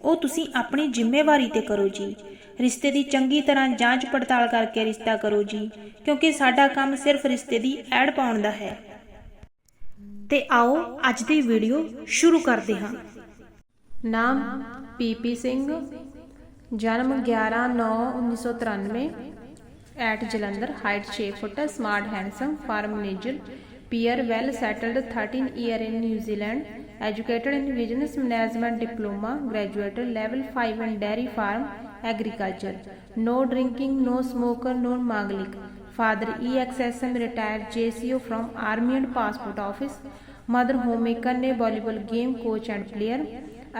ਉਹ ਤੁਸੀਂ ਆਪਣੀ ਜ਼ਿੰਮੇਵਾਰੀ ਤੇ ਕਰੋ ਜੀ। ਰਿਸ਼ਤੇ ਦੀ ਚੰਗੀ ਤਰ੍ਹਾਂ ਜਾਂਚ ਪੜਤਾਲ ਕਰਕੇ ਰਿਸ਼ਤਾ ਕਰੋ ਜੀ, ਕਿਉਂਕਿ ਸਾਡਾ ਕੰਮ ਸਿਰਫ ਰਿਸ਼ਤੇ ਦੀ ਐਡ ਪਾਉਣ ਦਾ ਹੈ। ਤੇ ਆਓ ਅੱਜ ਦੀ ਵੀਡੀਓ ਸ਼ੁਰੂ ਕਰਦੇ ਹਾਂ। ਨਾਮ ਪੀਪੀ ਸਿੰਘ, ਜਨਮ 11/9/1993 at Jalandhar, height 6 foot, smart handsome farm manager PR well settled 13 year in New Zealand educated in business management diploma graduated level 5 in dairy farm agriculture no drinking no smoker no manglik father exsm retired jco from army and passport office mother homemaker ne volleyball game coach and player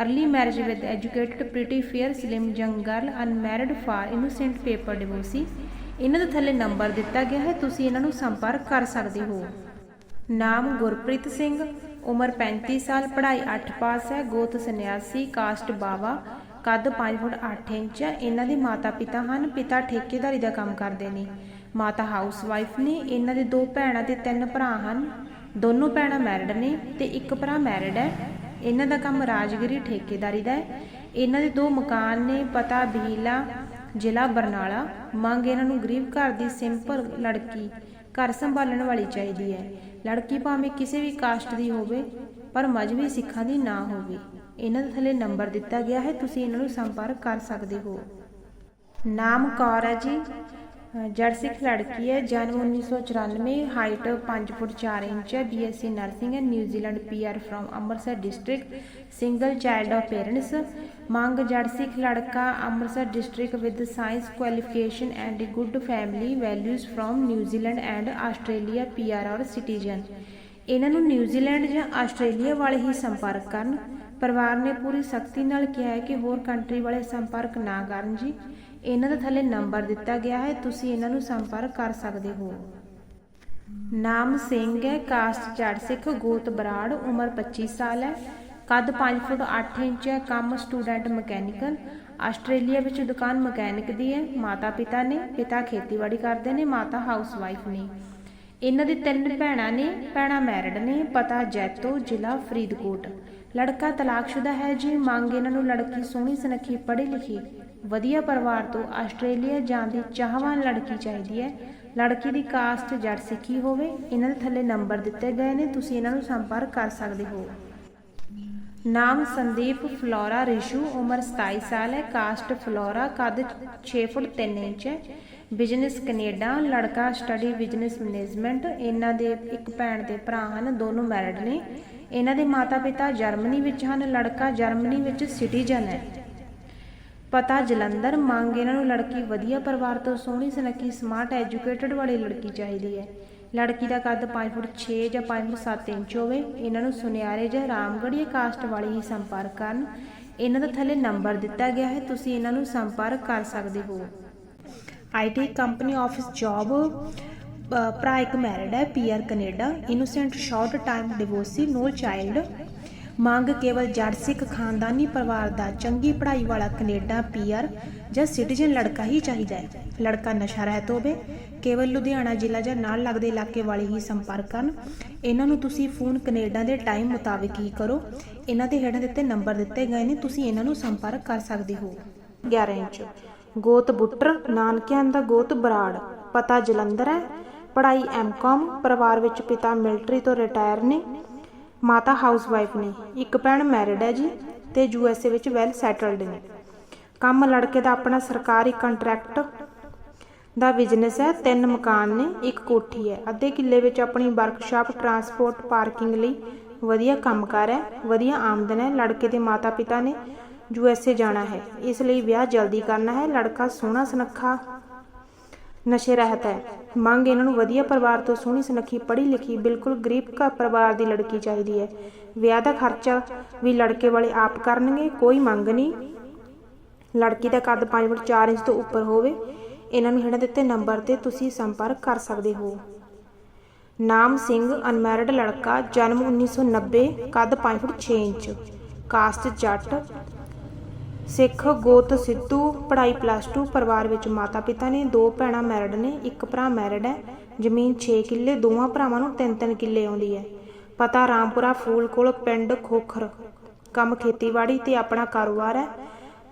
early marriage with educated pretty fair slim young girl unmarried far innocent paper divorcee ਇਹਨਾਂ ਦੇ ਥੱਲੇ number ਦਿੱਤਾ ਗਿਆ ਹੈ ਤੁਸੀਂ ਇਹਨਾਂ ਨੂੰ ਸੰਪਰਕ ਕਰ ਸਕਦੇ ਹੋ ਨਾਮ ਗੁਰਪ੍ਰੀਤ ਸਿੰਘ ਉਮਰ 35 ਸਾਲ, ਪੜ੍ਹਾਈ 8 ਪਾਸ ਹੈ, ਗੋਤ ਸੰਨਿਆਸੀ, ਕਾਸਟ ਬਾਵਾ, ਕੱਦ 5 ਫੁੱਟ 8 ਇੰਚ ਹੈ। ਇਹਨਾਂ ਦੇ ਮਾਤਾ ਪਿਤਾ ਹਨ, ਪਿਤਾ ਠੇਕੇਦਾਰੀ ਦਾ ਕੰਮ ਕਰਦੇ ਨੇ। ਮਾਤਾ ਹਾਊਸ ਵਾਈਫ ਨੇ, ਇਹਨਾਂ ਦੇ ਦੋ ਭੈਣਾਂ ਤੇ ਤਿੰਨ ਭਰਾ ਹਨ। ਦੋਨੋਂ ਭੈਣਾਂ ਮੈਰਿਡ ਨੇ ਤੇ ਇੱਕ ਭਰਾ ਮੈਰਿਡ ਹੈ। ਇਹਨਾਂ ਦਾ ਕੰਮ ਰਾਜਗੀਰੀ ਠੇਕੇਦਾਰੀ ਦਾ ਹੈ। ਇਹਨਾਂ ਦੇ ਦੋ ਮਕਾਨ ਨੇ, ਪਤਾ, ਬਹੀਲਾ, ਜ਼ਿਲ੍ਹਾ ਬਰਨਾਲਾ। ਮੰਗ ਇਹਨਾਂ ਨੂੰ ਗਰੀਬ ਘਰ ਦੀ ਸਿੰਪਲ ਲੜਕੀ ਘਰ ਸੰਭਾਲਣ ਵਾਲੀ ਚਾਹੀਦੀ ਹੈ। ਲੜਕੀ ਭਾਵੇਂ ਕਿਸੇ ਵੀ ਕਾਸਟ ਦੀ ਹੋਵੇ, ਪਰ ਮਜਬੀ ਸਿੱਖਾਂ ਦੀ ਨਾ ਹੋਵੇ। ਇਹਨਾਂ ਦੇ ਥੱਲੇ ਨੰਬਰ ਦਿੱਤਾ ਗਿਆ ਹੈ, ਤੁਸੀਂ ਇਹਨਾਂ ਨੂੰ ਸੰਪਰਕ ਕਰ ਸਕਦੇ ਹੋ। ਨਾਮ ਕੌਰ ਹੈ ਜੀ। ਜੜ ਸਿੱਖ ਲੜਕੀ ਹੈ, ਜਨਮ 1994 ਹਾਈਟ 5 ਫੁੱਟ 4 ਇੰਚ ਹੈ ਬੀਐਸਸੀ ਨਰਸਿੰਗ ਹੈ New Zealand PR from Amritsar district single child of parents ਮੰਗ ਜੜ ਸਿੱਖ ਲੜਕਾ Amritsar district with science qualification and good family values from New Zealand and Australia PR or citizen ਇਹਨਾਂ ਨੂੰ New Zealand ਜਾਂ Australia ਵਾਲੇ ਹੀ ਸੰਪਰਕ ਕਰਨ। ਪਰਿਵਾਰ ਨੇ ਪੂਰੀ ਸਖਤੀ ਨਾਲ ਕਿਹਾ ਹੈ ਕਿ ਹੋਰ ਕੰਟਰੀ ਵਾਲੇ ਸੰਪਰਕ ਨਾ ਕਰਨ ਜੀ। ਇਹਨਾਂ ਦੇ ਥੱਲੇ ਨੰਬਰ ਦਿੱਤਾ ਗਿਆ ਹੈ, ਤੁਸੀਂ ਇਹਨਾਂ ਨੂੰ ਸੰਪਰਕ ਕਰ ਸਕਦੇ ਹੋ। ਨਾਮ ਸਿੰਘ ਹੈ, ਕਾਸਟ ਜੜ ਸਿੱਖ, ਗੋਤ ਬਰਾੜ, ਉਮਰ 25 ਸਾਲ ਹੈ। ਕੱਦ 5 ਫੁੱਟ 8 ਇੰਚ ਹੈ, ਕੰਮ ਸਟੂਡੈਂਟ ਮਕੈਨੀਕਲ। ਆਸਟ੍ਰੇਲੀਆ ਵਿੱਚ ਦੁਕਾਨ ਮਕੈਨਿਕ ਦੀ ਹੈ, ਮਾਤਾ ਪਿਤਾ ਨੇ, ਪਿਤਾ ਖੇਤੀਬਾੜੀ ਕਰਦੇ ਨੇ, ਮਾਤਾ ਹਾਊਸ ਵਾਈਫ ਨੇ। ਇਹਨਾਂ ਦੇ ਤਿੰਨ ਭੈਣਾਂ ਨੇ, ਭੈਣਾਂ ਮੈਰਿਡ ਨੇ, ਪਤਾ ਜੈਤੋ, ਜ਼ਿਲ੍ਹਾ ਫਰੀਦਕੋਟ। ਲੜਕਾ ਤਲਾਕਸ਼ੁਦਾ ਹੈ ਜੀ, ਮੰਗ ਇਹਨਾਂ ਨੂੰ ਲੜਕੀ ਸੋਹਣੀ ਸੁਨੱਖੀ ਪੜ੍ਹੀ ਲਿਖੀ ਵਧੀਆ ਪਰਿਵਾਰ ਤੋਂ ਆਸਟ੍ਰੇਲੀਆ ਜਾਣ ਦੀ ਚਾਹਵਾਨ ਲੜਕੀ ਚਾਹੀਦੀ ਹੈ। ਲੜਕੀ ਦੀ ਕਾਸਟ ਜੜ ਸਿੱਖੀ ਹੋਵੇ, ਇਹਨਾਂ ਦੇ ਥੱਲੇ ਨੰਬਰ ਦਿੱਤੇ ਗਏ ਨੇ, ਤੁਸੀਂ ਇਹਨਾਂ ਨੂੰ ਸੰਪਰਕ ਕਰ ਸਕਦੇ ਹੋ। ਨਾਮ ਸੰਦੀਪ ਫਲੋਰਾ ਰਿਸ਼ੂ, ਉਮਰ 27 ਸਾਲ ਹੈ, ਕਾਸਟ ਫਲੋਰਾ ਕੱਦ 6 ਫੁੱਟ 3 ਇੰਚ ਹੈ। ਬਿਜ਼ਨਸ ਕੈਨੇਡਾ, ਲੜਕਾ ਸਟੱਡੀ ਬਿਜ਼ਨਸ ਮੈਨੇਜਮੈਂਟ, ਇਹਨਾਂ ਦੇ ਇੱਕ ਭੈਣ ਤੇ ਭਰਾ ਹਨ, ਦੋਨੋਂ ਮੈਰਿਡ ਨੇ। ਇਹਨਾਂ ਦੇ ਮਾਤਾ-ਪਿਤਾ ਜਰਮਨੀ ਵਿੱਚ ਹਨ, ਲੜਕਾ ਜਰਮਨੀ ਵਿੱਚ ਸਿਟੀਜ਼ਨ ਹੈ। ਪਤਾ ਜਲੰਧਰ ਮੰਗ ਇਹਨਾਂ ਨੂੰ ਲੜਕੀ ਵਧੀਆ ਪਰਿਵਾਰ ਤੋਂ ਸੋਹਣੀ ਸੁਨੱਖੀ ਸਮਾਰਟ ਐਜੂਕੇਟਡ ਵਾਲੀ ਲੜਕੀ ਚਾਹੀਦੀ ਹੈ। ਲੜਕੀ ਦਾ ਕੱਦ 5 ਫੁੱਟ 6 ਜਾਂ 5 ਫੁੱਟ 7 ਇੰਚ ਹੋਵੇ, ਇਹਨਾਂ ਨੂੰ ਸੁਨਿਆਰੇ ਜਾਂ ਰਾਮਗੜੀਏ ਕਾਸਟ ਵਾਲੀ ਹੀ ਸੰਪਰਕ ਕਰਨ। ਇਹਨਾਂ ਦਾ ਥੱਲੇ ਨੰਬਰ ਦਿੱਤਾ ਗਿਆ ਹੈ, ਤੁਸੀਂ ਇਹਨਾਂ ਨੂੰ ਸੰਪਰਕ ਕਰ ਸਕਦੇ ਹੋ। ਆਈਟੀ ਕੰਪਨੀ ਆਫਿਸ ਜੌਬ ਭਰਾ ਇੱਕ ਮੈਰਿਡ ਹੈ PR Canada innocent short time divorcee no child ਮੰਗ ਕੇਵਲ ਜੜ ਸਿੱਖ ਖਾਨਦਾਨੀ ਪਰਿਵਾਰ ਦਾ ਚੰਗੀ ਪੜ੍ਹਾਈ ਵਾਲਾ ਕੈਨੇਡਾ ਪੀਆਰ ਜਾਂ ਸਿਟੀਜ਼ਨ ਲੜਕਾ ਹੀ ਚਾਹੀਦਾ ਹੈ। ਲੜਕਾ ਨਸ਼ਾ ਰਹਿਤ ਹੋਵੇ, ਕੇਵਲ ਲੁਧਿਆਣਾ ਜ਼ਿਲ੍ਹਾ ਜਾਂ ਨਾਲ ਲੱਗਦੇ ਇਲਾਕੇ ਵਾਲੇ ਹੀ ਸੰਪਰਕ ਕਰਨ। ਇਹਨਾਂ ਨੂੰ ਤੁਸੀਂ ਫੋਨ ਕੈਨੇਡਾ ਦੇ ਟਾਈਮ ਮੁਤਾਬਿਕ ਹੀ ਕਰੋ। ਇਹਨਾਂ ਦੇ ਹੇਠਾਂ ਦਿੱਤੇ ਨੰਬਰ ਦਿੱਤੇ ਗਏ ਨੇ, ਤੁਸੀਂ ਇਹਨਾਂ ਨੂੰ ਸੰਪਰਕ ਕਰ ਸਕਦੇ ਹੋ। 11 ਇੰਚ, ਗੋਤ ਬੁੱਟਰ, ਨਾਨਕਿਆਂ ਦਾ ਗੋਤ ਬਰਾੜ, ਪਤਾ ਜਲੰਧਰ ਹੈ। ਪੜ੍ਹਾਈ ਐਮਕਾਮ, ਪਰਿਵਾਰ ਵਿੱਚ ਪਿਤਾ ਮਿਲਟਰੀ ਤੋਂ ਰਿਟਾਇਰ ਨੇ। ਮਾਤਾ ਹਾਊਸ ਨੇ। ਇੱਕ ਭੈਣ ਮੈਰਿਡ ਹੈ ਜੀ ਤੇ ਯੂਐਸਏ ਵਿੱਚ ਵੈਲ ਸੈਟਲਡ ਨੇ। ਕੰਮ ਲੜਕੇ ਦਾ ਆਪਣਾ ਸਰਕਾਰੀ ਕੰਟਰੈਕਟ ਦਾ ਬਿਜ਼ਨਸ ਹੈ। ਤਿੰਨ ਮਕਾਨ ਨੇ, ਇੱਕ ਕੋਠੀ ਹੈ। ਅੱਧੇ ਕਿੱਲੇ ਵਿੱਚ ਆਪਣੀ ਵਰਕਸ਼ਾਪ, ਟਰਾਂਸਪੋਰਟ, ਪਾਰਕਿੰਗ ਲਈ ਵਧੀਆ ਕੰਮਕਾਰ ਹੈ। ਵਧੀਆ ਆਮਦਨ ਹੈ। ਲੜਕੇ ਦੇ ਮਾਤਾ-ਪਿਤਾ ਨੇ ਯੂ ਐਸ ਏ ਜਾਣਾ ਹੈ। ਇਸ ਲਈ ਵਿਆਹ ਜਲਦੀ ਕਰਨਾ ਹੈ। ਲੜਕਾ ਸੋਹਣਾ ਸੁਨੱਖਾ ਨਸ਼ੇ ਰਹਿਤ ਹੈ। ਮੰਗ ਇਹਨਾਂ ਨੂੰ ਵਧੀਆ ਪਰਿਵਾਰ ਤੋਂ ਸੋਹਣੀ ਸੁਨੱਖੀ ਪੜ੍ਹੀ ਲਿਖੀ, ਬਿਲਕੁਲ ਗਰੀਬ ਘਰ ਪਰਿਵਾਰ ਦੀ ਲੜਕੀ ਚਾਹੀਦੀ ਹੈ। ਵਿਆਹ ਦਾ ਖਰਚਾ ਵੀ ਲੜਕੇ ਵਾਲੇ ਆਪ ਕਰਨਗੇ, ਕੋਈ ਮੰਗ ਨਹੀਂ। ਲੜਕੀ ਦਾ ਕੱਦ 5 ਫੁੱਟ 4 ਇੰਚ ਤੋਂ ਉੱਪਰ ਹੋਵੇ, ਇਹਨਾਂ ਨੂੰ ਹੇਠਾਂ ਦਿੱਤੇ ਨੰਬਰ ਤੇ ਤੁਸੀਂ ਸੰਪਰਕ ਕਰ ਸਕਦੇ ਹੋ। ਨਾਮ ਸਿੰਘ, ਅਨਮੈਰਿਡ ਲੜਕਾ, ਜਨਮ 1990 ਕੱਦ 5 foot 6 inch. Caste Jatt Sikh ਗੋਤ ਸਿੱਧੂ, ਪੜ੍ਹਾਈ ਪਲੱਸ 2 ਪਰਿਵਾਰ ਵਿੱਚ ਮਾਤਾ ਪਿਤਾ ਨੇ, ਦੋ ਭੈਣਾਂ ਮੈਰਿਡ ਨੇ, ਇੱਕ ਭਰਾ ਮੈਰਿਡ ਹੈ। ਜ਼ਮੀਨ 6 ਕਿੱਲੇ, ਦੋਵਾਂ ਭਰਾਵਾਂ ਨੂੰ 3-3 ਕਿੱਲੇ ਆਉਂਦੀ ਹੈ। ਪਤਾ ਰਾਮਪੁਰਾ ਫੂਲ ਕੋਲ ਪਿੰਡ ਖੋਖਰ। ਕੰਮ ਖੇਤੀਬਾੜੀ ਤੇ ਆਪਣਾ ਕਾਰੋਬਾਰ ਹੈ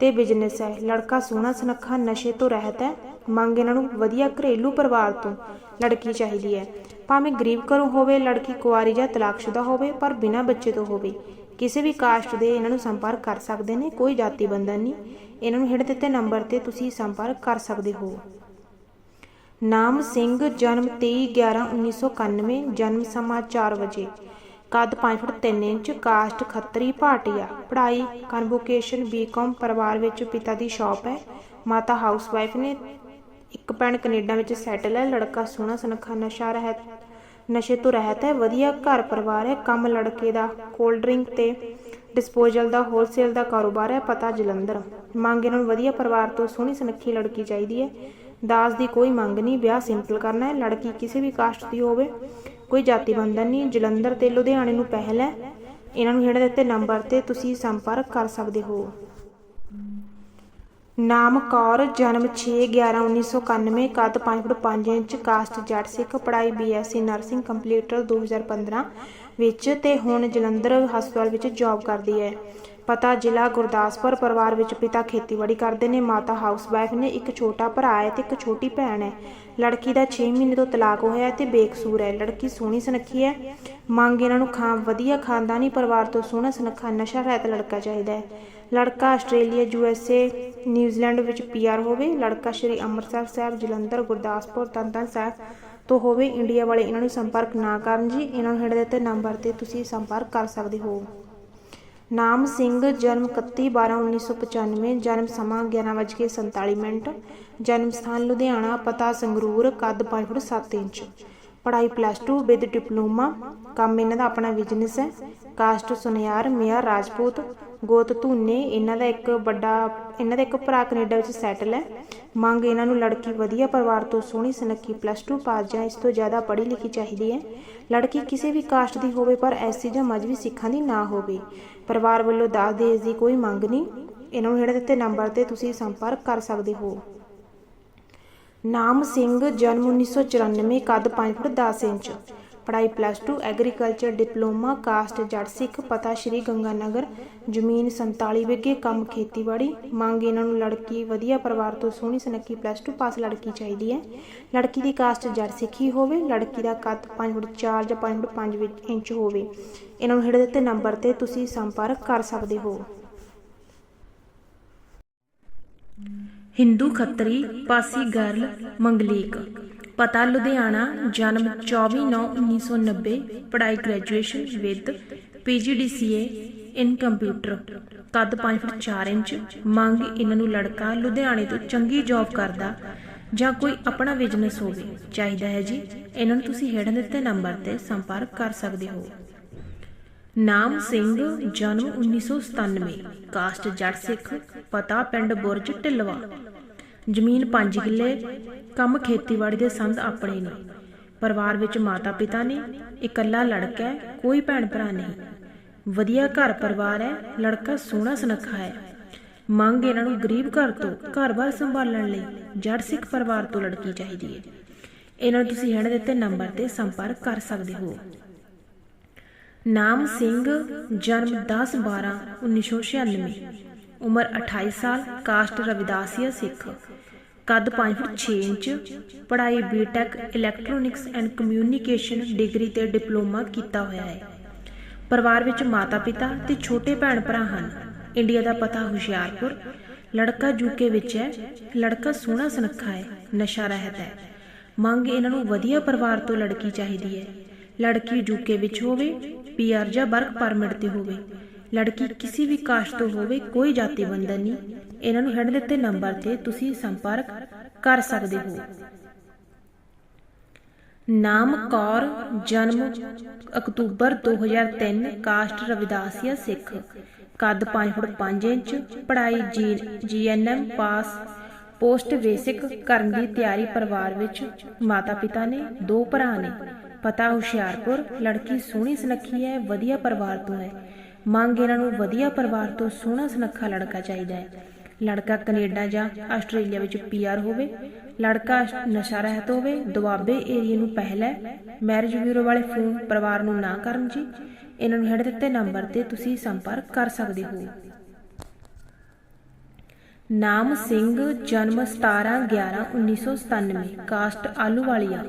ਤੇ ਬਿਜ਼ਨਸ ਹੈ। ਲੜਕਾ ਸੋਹਣਾ ਸੁਨੱਖਾ, ਨਸ਼ੇ ਤੋਂ ਰਹਿਤ ਹੈ। ਮੰਗ ਇਹਨਾਂ ਨੂੰ ਵਧੀਆ ਘਰੇਲੂ ਪਰਿਵਾਰ ਤੋਂ ਲੜਕੀ ਚਾਹੀਦੀ ਹੈ। ਭਾਵੇਂ ਗਰੀਬ ਘਰੋਂ ਹੋਵੇ, ਲੜਕੀ ਕੁਆਰੀ ਜਾਂ ਤਲਾਕਸ਼ੁਦਾ ਹੋਵੇ, ਪਰ ਬਿਨਾਂ ਬੱਚੇ ਤੋਂ ਹੋਵੇ। ਕਿਸੇ ਵੀ ਕਾਸਟ ਦੇ ਇਹਨਾਂ ਨੂੰ ਸੰਪਰਕ ਕਰ ਸਕਦੇ ਨੇ, ਕੋਈ ਜਾਤੀ ਬੰਧਨ ਨਹੀਂ। ਇਹਨਾਂ ਨੂੰ ਹੇਠ ਦਿੱਤੇ ਨੰਬਰ ਤੇ ਤੁਸੀਂ ਸੰਪਰਕ ਕਰ ਸਕਦੇ ਹੋ। ਨਾਮ ਸਿੰਘ, ਜਨਮ 23/11/1991 ਜਨਮ ਸਮਾਂ 4 ਵਜੇ। ਕੱਦ 5 foot 3 inch, caste Khatri Bhatia. ਪੜ੍ਹਾਈ ਕਨਵੋਕੇਸ਼ਨ ਬੀਕਾਮ ਪਰਿਵਾਰ ਵਿੱਚ ਪਿਤਾ ਦੀ ਸ਼ਾਪ ਹੈ। ਮਾਤਾ ਹਾਊਸਵਾਈਫ ਨੇ ਇੱਕ ਭੈਣ ਕੈਨੇਡਾ ਵਿੱਚ ਸੈਟਲ ਹੈ। ਲੜਕਾ ਸੋਹਣਾ ਸੁਨੱਖਾ, ਨਸ਼ਾ ਰਹਿਤ ਨਸ਼ੇ ਤੋਂ ਰਹਿਤ ਹੈ, ਵਧੀਆ ਘਰ ਪਰਿਵਾਰ ਹੈ, ਕੰਮ ਲੜਕੇ ਦਾ ਕੋਲਡ ਡਰਿੰਕ ਤੇ ਡਿਸਪੋਜ਼ਲ ਦਾ ਹੋਲਸੇਲ ਦਾ ਕਾਰੋਬਾਰ ਹੈ, ਪਤਾ ਜਲੰਧਰ। ਮੰਗ ਇਹਨਾਂ ਨੂੰ ਵਧੀਆ ਪਰਿਵਾਰ ਤੋਂ ਸੋਹਣੀ ਸੁਨੱਖੀ ਲੜਕੀ ਚਾਹੀਦੀ ਹੈ। ਦਾਸ ਦੀ ਕੋਈ ਮੰਗ ਨਹੀਂ, ਵਿਆਹ ਸਿੰਪਲ ਕਰਨਾ ਹੈ, ਲੜਕੀ ਕਿਸੇ ਵੀ ਕਾਸਟ ਦੀ ਹੋਵੇ, ਕੋਈ ਜਾਤੀ ਬੰਧਨ ਨਹੀਂ, ਜਲੰਧਰ ਤੇ ਲੁਧਿਆਣੇ ਨੂੰ ਪਹਿਲ ਹੈ। ਇਹਨਾਂ ਨੂੰ ਹੇਠ ਦਿੱਤੇ ਨੰਬਰ ਤੇ ਤੁਸੀਂ ਸੰਪਰਕ ਕਰ ਸਕਦੇ ਹੋ। ਨਾਮ ਕੌਰ, ਜਨਮ 6/11/1991 ਕੱਦ 5 ਫੁੱਟ 5 ਇੰਚ ਕਾਸਟ ਜੱਟ ਸਿੱਖ, ਪੜ੍ਹਾਈ ਬੀਐਸਸੀ ਨਰਸਿੰਗ ਕੰਪਲੀਟਰ 2015 ਵਿੱਚ ਤੇ ਹੁਣ ਜਲੰਧਰ ਹਸਪਤਾਲ ਵਿੱਚ ਜੌਬ ਕਰਦੀ ਹੈ। ਪਤਾ ਜ਼ਿਲ੍ਹਾ ਗੁਰਦਾਸਪੁਰ ਪਰਿਵਾਰ ਵਿੱਚ ਪਿਤਾ ਖੇਤੀਬਾੜੀ ਕਰਦੇ ਨੇ, ਮਾਤਾ ਹਾਊਸਵਾਈਫ ਨੇ ਇੱਕ ਛੋਟਾ ਭਰਾ ਹੈ ਤੇ ਇੱਕ ਛੋਟੀ ਭੈਣ ਹੈ। ਲੜਕੀ ਦਾ 6 ਮਹੀਨੇ ਤੋਂ ਤਲਾਕ ਹੋਇਆ ਹੈ ਤੇ ਬੇਕਸੂਰ ਹੈ। ਲੜਕੀ ਸੋਹਣੀ ਸੁਨੱਖੀ ਹੈ। ਮੰਗ ਇਹਨਾਂ ਨੂੰ ਖਾਂ, ਵਧੀਆ ਖਾਨਦਾਨੀ ਪਰਿਵਾਰ ਤੋਂ ਸੋਹਣਾ ਸੁਨੱਖਾ, ਨਸ਼ਾ ਰਹਿਤ ਲੜਕਾ ਚਾਹੀਦਾ ਹੈ। ਲੜਕਾ Australia, U S A, New Zealand ਵਿੱਚ ਪੀਆਰ ਹੋਵੇ, ਲੜਕਾ ਸ਼੍ਰੀ ਅੰਮ੍ਰਿਤਸਰ ਸਾਹਿਬ, ਜਲੰਧਰ, ਗੁਰਦਾਸਪੁਰ ਤਰਨਤਾਰਨ ਸਾਹਿਬ ਤੋਂ ਹੋਵੇ, ਇੰਡੀਆ ਵਾਲੇ ਇਹਨਾਂ ਨੂੰ ਸੰਪਰਕ ਨਾ ਕਰਨ ਜੀ। ਇਹਨਾਂ ਨੂੰ ਹੇਠ ਦਿੱਤੇ ਨੰਬਰ ਤੇ ਤੁਸੀਂ ਸੰਪਰਕ ਕਰ ਸਕਦੇ ਹੋ। ਨਾਮ ਸਿੰਘ, ਜਨਮ 31/12/1995 ਜਨਮ ਸਮਾਂ 11:47 ਮਿੰਟ, ਜਨਮ ਸਥਾਨ ਲੁਧਿਆਣਾ, ਪਤਾ ਸੰਗਰੂਰ, ਕੱਦ 5 ਫੁੱਟ 7 ਇੰਚ। ਪੜ੍ਹਾਈ ਪਲੱਸ 2 ਵਿਦ ਡਿਪਲੋਮਾ ਕੰਮ ਇਹਨਾਂ ਦਾ ਆਪਣਾ ਬਿਜ਼ਨਸ ਹੈ। ਕਾਸਟ ਸੁਨਿਆਰ ਮੇਅਰ ਰਾਜਪੂਤ ਗੋਤ ਧੂਨੇ ਇਹਨਾਂ ਦਾ ਇੱਕ ਵੱਡਾ, ਇਹਨਾਂ ਦਾ ਇੱਕ ਭਰਾ ਕੈਨੇਡਾ ਵਿੱਚ ਸੈਟਲ ਹੈ। ਮੰਗ ਇਹਨਾਂ ਨੂੰ ਲੜਕੀ ਵਧੀਆ ਪਰਿਵਾਰ ਤੋਂ ਸੋਹਣੀ ਸੁਨੱਖੀ ਪਲੱਸ 2 ਪਾਸ ਜਾਂ ਇਸ ਤੋਂ ਜ਼ਿਆਦਾ ਪੜ੍ਹੀ ਲਿਖੀ ਚਾਹੀਦੀ ਹੈ। ਲੜਕੀ ਕਿਸੇ ਵੀ ਕਾਸਟ ਦੀ ਹੋਵੇ ਪਰ ਐਸੀ ਜਾਂ ਮਜ਼੍ਹਬੀ ਸਿੱਖਾਂ ਦੀ ਨਾ ਹੋਵੇ। ਪਰਿਵਾਰ ਵੱਲੋਂ ਦਾਜ ਦੇਜ ਦੀ ਕੋਈ ਮੰਗ ਨਹੀਂ। ਇਹਨਾਂ ਨੂੰ ਹੇਠ ਦਿੱਤੇ ਨੰਬਰ ਤੇ ਤੁਸੀਂ ਸੰਪਰਕ ਕਰ ਸਕਦੇ ਹੋ। ਨਾਮ ਸਿੰਘ, ਜਨਮ 1994 ਕੱਦ 5 ਫੁੱਟ 10 ਇੰਚ। ਪੜ੍ਹਾਈ ਪਲੱਸ 2 ਐਗਰੀਕਲਚਰ ਡਿਪਲੋਮਾ, ਕਾਸਟ ਜੜ ਸਿੱਖ, ਪਤਾ ਸ਼੍ਰੀ ਗੰਗਾਨਗਰ, ਜ਼ਮੀਨ 47 ਵਿਗੇ, ਕੰਮ ਖੇਤੀਬਾੜੀ। ਮੰਗ ਇਹਨਾਂ ਨੂੰ ਲੜਕੀ, ਵਧੀਆ ਪਰਿਵਾਰ ਤੋਂ ਸੋਹਣੀ ਸੁਨੱਖੀ ਪਲੱਸ 2 ਪਾਸ ਲੜਕੀ ਚਾਹੀਦੀ ਹੈ। ਲੜਕੀ ਦੀ ਕਾਸਟ ਜੱਟ ਸਿੱਖੀ ਹੋਵੇ, ਲੜਕੀ ਦਾ ਕੱਦ 5 ਫੁੱਟ 4 ਜਾਂ 5 ਫੁੱਟ 5 ਵਿੱਚ ਇੰਚ ਹੋਵੇ। ਇਹਨਾਂ ਨੂੰ ਹੇਠ ਦਿੱਤੇ ਨੰਬਰ ਤੇ ਤੁਸੀਂ ਸੰਪਰਕ ਕਰ ਸਕਦੇ ਹੋ। ਹਿੰਦੂ ਖੱਤਰੀ ਪਾਸੀ ਗਰਲ ਮੰਗਲੀਕ। ਪਤਾ ਲੁਧਿਆਣਾ, ਜਨਮ 24/9/1990 ਪੜ੍ਹਾਈ graduation with PGDCA in computer. ਕੱਦ 5 ਫੁੱਟ 4 ਇੰਚ, ਮੰਗ ਇਹਨਾਂ ਨੂੰ ਲੜਕਾ ਲੁਧਿਆਣੇ ਤੋਂ ਚੰਗੀ ਜੌਬ ਕਰਦਾ ਜਾਂ ਕੋਈ ਆਪਣਾ ਬਿਜ਼ਨਸ ਹੋਵੇ। ਚਾਹੀਦਾ ਹੈ ਜੀ, ਇਹਨਾਂ ਨੂੰ ਤੁਸੀਂ ਹੇਠਾਂ ਦਿੱਤੇ ਨੰਬਰ ਤੇ ਸੰਪਰਕ ਕਰ ਸਕਦੇ ਹੋ। ਨਾਮ ਸਿੰਘ, ਜਨਮ 1997 ਕਾਸਟ ਜੱਟ ਸਿੱਖ, ਪਤਾ ਪਿੰਡ ਬੁਰਜ, ਢਿੱਲਵਾ। ਜ਼ਮੀਨ 5 ਕਿੱਲੇ, ਕੰਮ ਖੇਤੀਬਾੜੀ ਦੇ ਸੰਦ ਆਪਣੇ ਨੇ। ਪਰਿਵਾਰ ਵਿੱਚ ਮਾਤਾ ਪਿਤਾ ਨੇ, ਇਕੱਲਾ ਲੜਕਾ ਹੈ, ਕੋਈ ਭੈਣ ਭਰਾ ਨਹੀਂ। ਵਧੀਆ ਘਰ ਪਰਿਵਾਰ ਹੈ, ਲੜਕਾ ਸੋਹਣਾ ਸੁਨੱਖਾ ਹੈ। ਮੰਗ ਇਹਨਾਂ ਨੂੰ ਗਰੀਬ ਘਰ ਤੋਂ ਘਰ-ਬਾਰ ਸੰਭਾਲਣ ਲਈ ਜੱਟ ਸਿੱਖ ਪਰਿਵਾਰ ਤੋਂ ਲੜਕੀ ਚਾਹੀਦੀ ਹੈ। ਇਹਨਾਂ ਨੂੰ ਤੁਸੀਂ ਹੇਠ ਦਿੱਤੇ ਨੰਬਰ ਤੇ ਸੰਪਰਕ ਕਰ ਸਕਦੇ ਹੋ। ਨਾਮ ਸਿੰਘ, ਜਨਮ 10/12/1996 ਉਮਰ 28 ਸਾਲ, ਕਾਸਟ ਰਵਿਦਾਸੀਆ ਸਿੱਖ। ਕੱਦ 5 ਫੁੱਟ 6 ਇੰਚ, ਪੜ੍ਹਾਈ BTech electronics and communication degree ਤੇ ਡਿਪਲੋਮਾ ਕੀਤਾ ਹੋਇਆ ਹੈ। ਪਰਿਵਾਰ ਵਿੱਚ ਮਾਤਾ-ਪਿਤਾ ਤੇ ਛੋਟੇ ਭੈਣ ਭਰਾ ਹਨ। ਇੰਡੀਆ ਦਾ ਪਤਾ ਹੁਸ਼ਿਆਰਪੁਰ, ਲੜਕਾ ਯੂਕੇ ਵਿੱਚ ਹੈ, ਲੜਕਾ ਸੋਹਣਾ ਸੁਨੱਖਾ ਹੈ, ਨਸ਼ਾ ਰਹਿਤ ਹੈ। ਮੰਗ ਇਹਨਾਂ ਨੂੰ ਵਧੀਆ ਪਰਿਵਾਰ ਤੋਂ ਲੜਕੀ ਚਾਹੀਦੀ ਹੈ। ਲੜਕੀ ਯੂਕੇ ਵਿੱਚ ਹੋਵੇ ਪੀਆਰ ਜਾਂ ਵਰਕ ਪਰਮਿਟ ਤੇ ਹੋਵੇ। ਲੜਕੀ ਕਿਸੇ ਵੀ ਕਾਸਟ ਤੋਂ ਹੋਵੇ, ਕੋਈ ਜਾਤੀ ਬੰਧਨ ਨਹੀਂ। ਇਹਨਾਂ ਨੂੰ ਹੈਡ ਦਿੱਤੇ ਨੰਬਰ ਤੇ ਤੁਸੀਂ ਸੰਪਰਕ ਕਰ ਸਕਦੇ ਹੋ। ਨਾਮ ਕੌਰ, ਜਨਮ ਅਕਤੂਬਰ 2003 ਕਾਸਟ ਰਵਿਦਾਸੀਆ ਸਿੱਖ। ਕੱਦ 5 ਫੁੱਟ 5 ਇੰਚ, ਪੜ੍ਹਾਈ ਜੀਐਨਐਮ ਪਾਸ। ਪੋਸਟ ਬੇਸਿਕ ਕਰਨ ਦੀ ਤਿਆਰੀ ਪਰਿਵਾਰ ਵਿੱਚ ਮਾਤਾ ਪਿਤਾ ਨੇ, ਦੋ ਭਰਾ ਨੇ। ਪਤਾ ਹੁਸ਼ਿਆਰਪੁਰ, ਲੜਕੀ ਸੋਹਣੀ ਸੁਨੱਖੀ ਹੈ, ਵਧੀਆ ਪਰਿਵਾਰ ਤੋਂ ਹੈ। ਮੰਗ ਇਹਨਾਂ ਨੂੰ ਵਧੀਆ ਪਰਿਵਾਰ ਤੋਂ ਸੋਹਣਾ ਸੁਨੱਖਾ ਲੜਕਾ ਚਾਹੀਦਾ ਹੈ। ਲੜਕਾ ਕੈਨੇਡਾ ਜਾਂ ਆਸਟ੍ਰੇਲੀਆ ਵਿੱਚ ਪੀਆਰ ਹੋਵੇ, ਲੜਕਾ ਨਸ਼ਾ ਰਹਿਤ ਹੋਵੇ, ਦੁਆਬੇ ਏਰੀਆ ਨੂੰ ਪਹਿਲਾ ਮੈਰਿਜ ਬਿਊਰੋ ਵਾਲੇ ਫੋਨ ਪਰਿਵਾਰ ਨੂੰ ਨਾ ਕਰਨ ਜੀ। ਇਹਨਾਂ ਨੂੰ ਹੇਠ ਦਿੱਤੇ ਨੰਬਰ ਤੇ ਤੁਸੀਂ ਸੰਪਰਕ ਕਰ ਸਕਦੇ ਹੋ। ਨਾਮ ਸਿੰਘ, ਜਨਮ 17 11 1997 ਕਾਸਟ ਆਲੂਵਾਲੀਆ।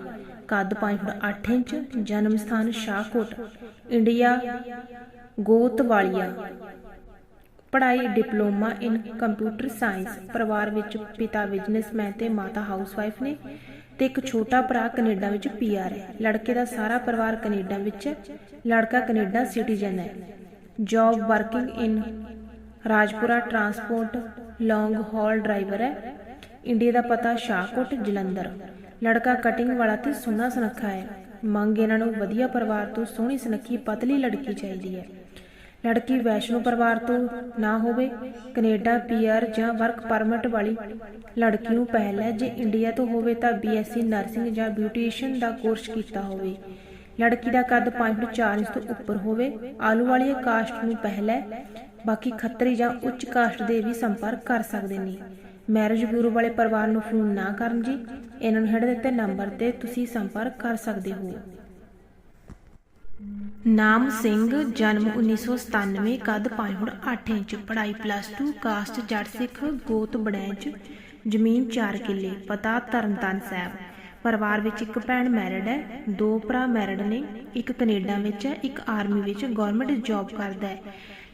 ਕੱਦ 5 ਫੁੱਟ 8 ਇੰਚ ਜਨਮ ਸਥਾਨ ਸ਼ਾਹਕੋਟ, ਇੰਡੀਆ, ਗੋਤਵਾਲੀਆ। ਪੜ੍ਹਾਈ, ਡਿਪਲੋਮਾ ਇਨ ਕੰਪਿਊਟਰ ਸਾਇੰਸ, ਪਰਿਵਾਰ ਵਿੱਚ ਪਿਤਾ ਬਿਜ਼ਨਸਮੈਨ ਤੇ ਮਾਤਾ ਹਾਊਸਵਾਈਫ ਨੇ ਤੇ ਇੱਕ ਛੋਟਾ ਭਰਾ ਕੈਨੇਡਾ ਵਿੱਚ ਪੀਆਰ ਹੈ। ਲੜਕੇ ਦਾ ਸਾਰਾ ਪਰਿਵਾਰ ਕੈਨੇਡਾ ਵਿੱਚ ਹੈ। ਲੜਕਾ ਕੈਨੇਡਾ ਸਿਟੀਜ਼ਨ ਹੈ। Job working in Rajpura transport long haul driver ਹੈ। ਇੰਡੀਆ ਦਾ ਪਤਾ ਸ਼ਾਹਕੋਟ, ਜਲੰਧਰ। ਲੜਕਾ ਕਟਿੰਗ ਵਾਲਾ ਤੇ ਸੋਹਣਾ ਸੁਨੱਖਾ ਹੈ। ਮੰਗ ਇਹਨਾਂ ਨੂੰ ਵਧੀਆ ਪਰਿਵਾਰ ਤੋਂ ਸੋਹਣੀ ਸੁਨੱਖੀ ਪਤਲੀ ਲੜਕੀ ਚਾਹੀਦੀ ਹੈ। ਲੜਕੀ ਵੈਸ਼ਨੂ ਪਰਿਵਾਰ ਤੋਂ ਨਾ ਹੋਵੇ, ਕੈਨੇਡਾ ਪੀਆਰ ਜਾਂ ਵਰਕ ਪਰਮਿਟ ਵਾਲੀ ਲੜਕੀ ਨੂੰ ਪਹਿਲ ਹੈ। ਜੇ ਇੰਡੀਆ ਤੋਂ ਹੋਵੇ ਤਾਂ ਬੀਐਸਸੀ ਨਰਸਿੰਗ ਜਾਂ ਬਿਊਟੀਸ਼ੀਅਨ ਦਾ ਕੋਰਸ ਕੀਤਾ ਹੋਵੇ। ਲੜਕੀ ਦਾ ਕੱਦ 5.4 ਇੰਚ ਤੋਂ ਉੱਪਰ ਹੋਵੇ, ਆਲੂ ਵਾਲੀ ਕਾਸਟ ਨੂੰ ਪਹਿਲ ਹੈ। ਬਾਕੀ ਖੱਤਰੀ ਜਾਂ ਉੱਚ ਕਾਸਟ ਦੇ ਵੀ ਸੰਪਰਕ ਕਰ ਸਕਦੇ ਨੇ। ਮੈਰਿਜ ਬਿਊਰੋ ਵਾਲੇ ਪਰਿਵਾਰ ਨੂੰ ਫੋਨ ਨਾ ਕਰਨ ਜੀ। ਇਹਨਾਂ ਨੂੰ ਹੇਠ ਦਿੱਤੇ ਨੰਬਰ ਤੇ ਤੁਸੀਂ ਸੰਪਰਕ ਕਰ ਸਕਦੇ ਹੋ। ਨਾਮ ਸਿੰਘ, ਜਨਮ 1997 ਕੱਦ 5 ਫੁੱਟ 8 ਇੰਚ, ਪੜ੍ਹਾਈ ਪਲੱਸ 2 ਕਾਸਟ ਜੱਟ ਸਿੱਖ, ਗੋਤ ਬੜੈਂਚ, ਜ਼ਮੀਨ 4 ਕਿੱਲੇ, ਪਤਾ ਤਰਨਤਾਰਨ ਸਾਹਿਬ। ਪਰਿਵਾਰ ਵਿੱਚ ਇੱਕ ਭੈਣ ਮੈਰਿਡ ਹੈ, ਦੋ ਭਰਾ ਮੈਰਿਡ ਨੇ, ਇੱਕ ਕੈਨੇਡਾ ਵਿੱਚ ਹੈ, ਇੱਕ ਆਰਮੀ ਵਿੱਚ ਗਵਰਨਮੈਂਟ ਜੌਬ ਕਰਦਾ ਹੈ।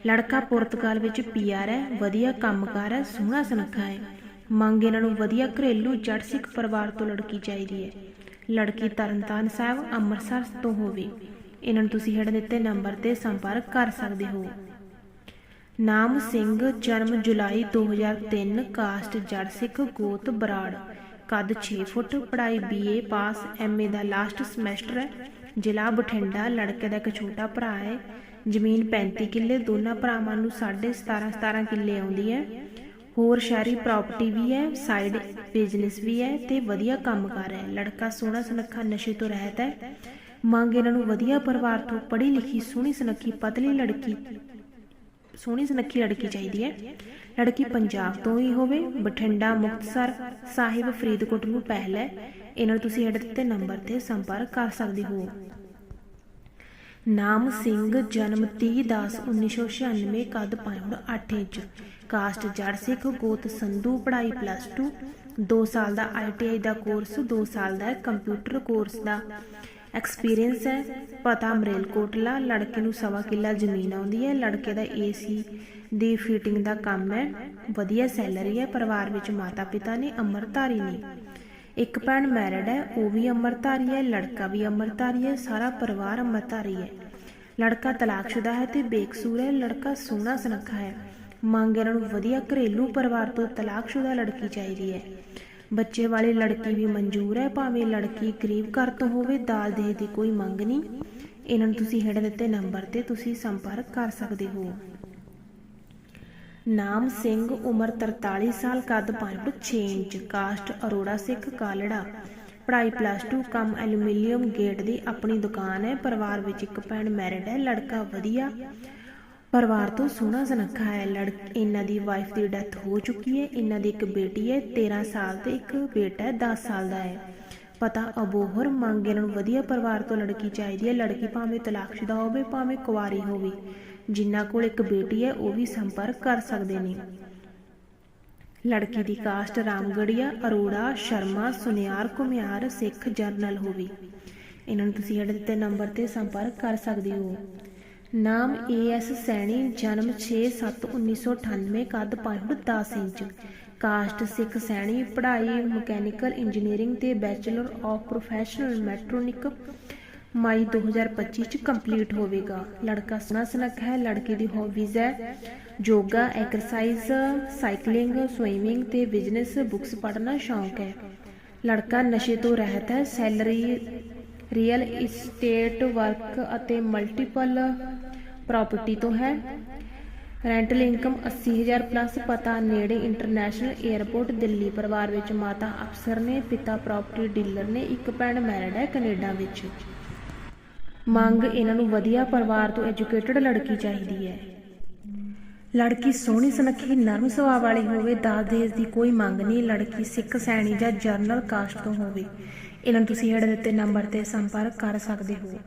ਲੜਕਾ ਪੁਰਤਗਾਲ ਵਿੱਚ ਪੀਆਰ ਹੈ, ਵਧੀਆ ਕੰਮਕਾਰ ਹੈ, ਸੋਹਣਾ ਸੁਨੱਖਾ ਹੈ। ਮੰਗ ਇਹਨਾਂ ਨੂੰ ਵਧੀਆ ਘਰੇਲੂ ਜੱਟ ਸਿੱਖ ਪਰਿਵਾਰ ਤੋਂ ਲੜਕੀ ਚਾਹੀਦੀ ਹੈ। ਲੜਕੀ ਤਰਨਤਾਰਨ ਸਾਹਿਬ ਅੰਮ੍ਰਿਤਸਰ ਤੋਂ ਹੋਵੇ। ਇਹਨਾਂ ਨੂੰ ਤੁਸੀਂ ਹੇਠ ਦਿੱਤੇ ਨੰਬਰ ਤੇ ਸੰਪਰਕ ਕਰ ਸਕਦੇ ਹੋ। ਨਾਮ ਸਿੰਘ, ਜਨਮ ਜੁਲਾਈ 2003 ਕਾਸਟ ਜੜ ਸਿੱਖ ਗੋਤ ਬਰਾੜ। ਕੱਦ 6 ਫੁੱਟ, ਪੜ੍ਹਾਈ ਬੀਏ ਪਾਸ ਐਮਏ ਦਾ ਲਾਸਟ ਸਮੈਸਟਰ ਹੈ। ਜ਼ਿਲ੍ਹਾ ਬਠਿੰਡਾ, ਲੜਕੇ ਦਾ ਇੱਕ ਛੋਟਾ ਭਰਾ ਹੈ। ਜ਼ਮੀਨ 35 ਕਿੱਲੇ, ਦੋਨਾਂ ਭਰਾਵਾਂ ਨੂੰ 17.5 17 ਕਿੱਲੇ ਆਉਂਦੀ ਹੈ। ਹੋਰ ਸ਼ਹਿਰੀ ਪ੍ਰਾਪਰਟੀ ਵੀ ਹੈ ਸਾਈਡ ਬਿਜ਼ਨਸ ਵੀ ਹੈ ਤੇ ਵਧੀਆ ਕੰਮਕਾਰ ਹੈ। ਲੜਕਾ ਸੋਹਣਾ ਸੁਨੱਖਾ, ਨਸ਼ੇ ਤੋਂ ਰਹਿਤ ਹੈ। ਮੰਗ ਇਹਨਾਂ ਨੂੰ ਵਧੀਆ ਪਰਿਵਾਰ ਤੋਂ ਪੜ੍ਹੀ ਲਿਖੀ, ਸੋਹਣੀ ਸੁਨੱਖੀ, ਪਤਲੀ ਲੜਕੀ, ਸੋਹਣੀ ਸੁਨੱਖੀ ਲੜਕੀ ਚਾਹੀਦੀ ਹੈ। ਲੜਕੀ ਪੰਜਾਬ ਤੋਂ ਹੀ ਹੋਵੇ, ਬਠਿੰਡਾ, ਮੁਕਤਸਰ, ਸਾਹਿਬ, ਫਰੀਦਕੋਟ ਨੂੰ ਪਹਿਲ ਹੈ। ਇਹਨਾਂ ਨੂੰ ਤੁਸੀਂ ਹੇਠ ਦਿੱਤੇ ਨੰਬਰ ਤੇ ਸੰਪਰਕ ਕਰ ਸਕਦੇ ਹੋ। ਨਾਮ ਸਿੰਘ, ਜਨਮ 30/10/1996 ਕੱਦ 5.8 ਇੰਚ। ਕਾਸਟ ਜੜ ਸਿੱਖ, ਗੋਤ ਸੰਧੂ, ਪੜ੍ਹਾਈ ਪਲੱਸ 2 2 ਸਾਲ ਦਾ ਆਈਟੀਆਈ ਦਾ ਕੋਰਸ 2 ਸਾਲ ਦਾ ਕੰਪਿਊਟਰ ਕੋਰਸ ਦਾ ਐਕਸਪੀਰੀਅੰਸ ਹੈ। ਪਤਾ ਅਮਰੇਲ ਕੋਟਲਾ, ਲੜਕੇ ਨੂੰ ਸਵਾ ਕਿੱਲਾ ਜ਼ਮੀਨ ਆਉਂਦੀ ਹੈ। ਲੜਕੇ ਦਾ ਏਸੀ ਦੀ ਫਿਟਿੰਗ ਦਾ ਕੰਮ ਹੈ। ਵਧੀਆ ਸੈਲਰੀ ਹੈ। ਪਰਿਵਾਰ ਵਿੱਚ ਮਾਤਾ ਪਿਤਾ ਨੇ ਅਮਰਧਾਰੀ ਨੇ ਇੱਕ ਭੈਣ ਮੈਰਿਡ ਹੈ, ਉਹ ਵੀ ਅਮਰਧਾਰੀ ਹੈ। ਲੜਕਾ ਵੀ ਅਮਰਧਾਰੀ ਹੈ। ਸਾਰਾ ਪਰਿਵਾਰ ਅਮਰਧਾਰੀ ਹੈ। ਲੜਕਾ ਤਲਾਕਸ਼ੁਦਾ ਹੈ ਤੇ ਬੇਕਸੂਰ ਹੈ। ਲੜਕਾ ਸੋਹਣਾ ਸੁਨੱਖਾ ਹੈ। ਮੰਗ ਇਹਨਾਂ ਨੂੰ ਵਧੀਆ ਘਰੇਲੂ ਪਰਿਵਾਰ ਤੋਂ ਤਲਾਕਸ਼ੁਦਾ ਲੜਕੀ ਚਾਹੀਦੀ ਹੈ। ਬੱਚੇ ਵਾਲੀ ਲੜਕੀ ਵੀ ਮਨਜ਼ੂਰ ਹੈ, ਭਾਵੇਂ ਲੜਕੀ ਗਰੀਬ ਘਰ ਤੋਂ ਹੋਵੇ, ਦਾਜ ਦੇ ਦੀ ਕੋਈ ਮੰਗ ਨਹੀਂ। ਇਹਨਾਂ ਨੂੰ ਤੁਸੀਂ ਹੇਠ ਦਿੱਤੇ ਨੰਬਰ ਤੇ ਤੁਸੀਂ ਸੰਪਰਕ ਕਰ ਸਕਦੇ ਹੋ। ਨਾਮ ਸਿੰਘ, ਉਮਰ 43 ਸਾਲ, ਕੱਦ 5 foot 6 inch, caste Arora Sikh Kalra. ਪੜ੍ਹਾਈ ਪਲੱਸ 2 ਕੰਮ ਐਲੂਮੀਨੀਅਮ ਗੇਟ ਦੀ ਆਪਣੀ ਦੁਕਾਨ ਹੈ। ਪਰਿਵਾਰ ਵਿੱਚ ਇੱਕ ਭੈਣ ਮੈਰਿਡ ਹੈ, ਲੜਕਾ ਵਧੀਆ। ਪਰਿਵਾਰ ਤੋਂ ਸੋਹਣਾ ਸੁਨੱਖਾ ਹੈ। ਲੜ ਇਹਨਾਂ ਦੀ ਵਾਈਫ ਦੀ ਡੈਥ ਹੋ ਚੁੱਕੀ ਹੈ। ਇਹਨਾਂ ਦੀ ਇੱਕ ਬੇਟੀ ਹੈ 13 ਸਾਲ ਤੇ ਇੱਕ ਬੇਟਾ ਹੈ 10 ਸਾਲ ਦਾ ਹੈ। ਪਤਾ ਅਬੋਹਰ ਮੰਗ ਨੂੰ ਵਧੀਆ ਪਰਿਵਾਰ ਤੋਂ ਲੜਕੀ ਚਾਹੀਦੀ ਹੈ। ਲੜਕੀ ਭਾਵੇਂ ਤਲਾਕਸ਼ੁਦਾ ਹੋਵੇ, ਭਾਵੇਂ ਕੁਵਾਰੀ ਹੋਵੇ ਜਿਨ੍ਹਾਂ ਕੋਲ ਇੱਕ ਬੇਟੀ ਹੈ, ਉਹ ਵੀ ਸੰਪਰਕ ਕਰ ਸਕਦੇ ਨੇ। ਲੜਕੀ ਦੀ ਕਾਸਟ ਰਾਮਗੜੀਆ ਅਰੋੜਾ, ਸ਼ਰਮਾ, ਸੁਨਿਆਰ ਕੁਮਿਆਰ ਸਿੱਖ ਜਰਨਲ ਹੋਵੇ। ਇਹਨਾਂ ਨੂੰ ਤੁਸੀਂ ਹੇਠ ਦਿੱਤੇ ਨੰਬਰ ਤੇ ਸੰਪਰਕ ਕਰ ਸਕਦੇ ਹੋ। ਨਾਮ ਏਐਸ ਸੈਣੀ, ਜਨਮ 6/7/1998 ਕੱਦ 5 foot 10 inch. Caste Sikh Saini, ਪੜ੍ਹਾਈ ਮਕੈਨੀਕਲ ਇੰਜੀਨੀਅਰਿੰਗ ਤੇ ਬੈਚਲਰ ਆਫ ਪ੍ਰੋਫੈਸ਼ਨਲ ਮੈਟਰੋਨਿਕ ਮਈ 2025 ਚ ਕੰਪਲੀਟ ਹੋਵੇਗਾ। ਲੜਕਾ ਸੋਹਣਾ ਸੁਨੱਖਾ ਹੈ, ਲੜਕੇ ਦੀ ਹੌਬੀਜ਼ ਹੈ। ਯੋਗਾ ਐਕਸਰਸਾਈਜ਼ ਸਾਈਕਲਿੰਗ ਸਵੀਮਿੰਗ ਤੇ ਬਿਜ਼ਨਸ ਬੁੱਕਸ ਪੜ੍ਹਨਾ ਸ਼ੌਂਕ ਹੈ। ਲੜਕਾ ਨਸ਼ੇ ਤੋਂ ਰਹਿਤ ਹੈ ਸੈਲਰੀ ਰੀਅਲ ਇਸਟੇਟ ਵਰਕ ਅਤੇ ਮਲਟੀਪਲ ਪ੍ਰਾਪਰਟੀ ਤੋਂ ਹੈ। ਰੈਂਟਲ ਇਨਕਮ 80000 ਪਲੱਸ ਪਤਾ ਨੇੜੇ ਇੰਟਰਨੈਸ਼ਨਲ 에ਅਰਪੋਰਟ ਦਿੱਲੀ ਪਰਿਵਾਰ ਵਿੱਚ ਮਾਤਾ ਅਫਸਰ ਨੇ, ਪਿਤਾ ਪ੍ਰਾਪਰਟੀ ਡੀਲਰ ਨੇ, ਇੱਕ ਭੈਣ ਮੈਰਿਡ ਹੈ ਕੈਨੇਡਾ ਵਿੱਚ। ਮੰਗ ਇਹਨਾਂ ਨੂੰ ਵਧੀਆ ਪਰਿਵਾਰ ਤੋਂ ਐਜੂਕੇਟਡ ਲੜਕੀ ਚਾਹੀਦੀ ਹੈ। ਲੜਕੀ ਸੋਹਣੀ, ਸੁਨੱਖੀ, ਨਰਮ ਸੁਭਾਅ ਵਾਲੀ ਹੋਵੇ ਦਾਜ ਦਹੇਜ ਦੀ ਕੋਈ ਮੰਗ ਨਹੀਂ, ਲੜਕੀ ਸਿੱਖ, ਸੈਣੀ ਜਾਂ ਜਰਨਲ ਕਾਸਟ ਤੋਂ ਹੋਵੇ। ਇਹਨਾਂ ਨੂੰ ਤੁਸੀਂ ਹੇਠ ਦਿੱਤੇ ਨੰਬਰ ਤੇ ਸੰਪਰਕ ਕਰ ਸਕਦੇ ਹੋ।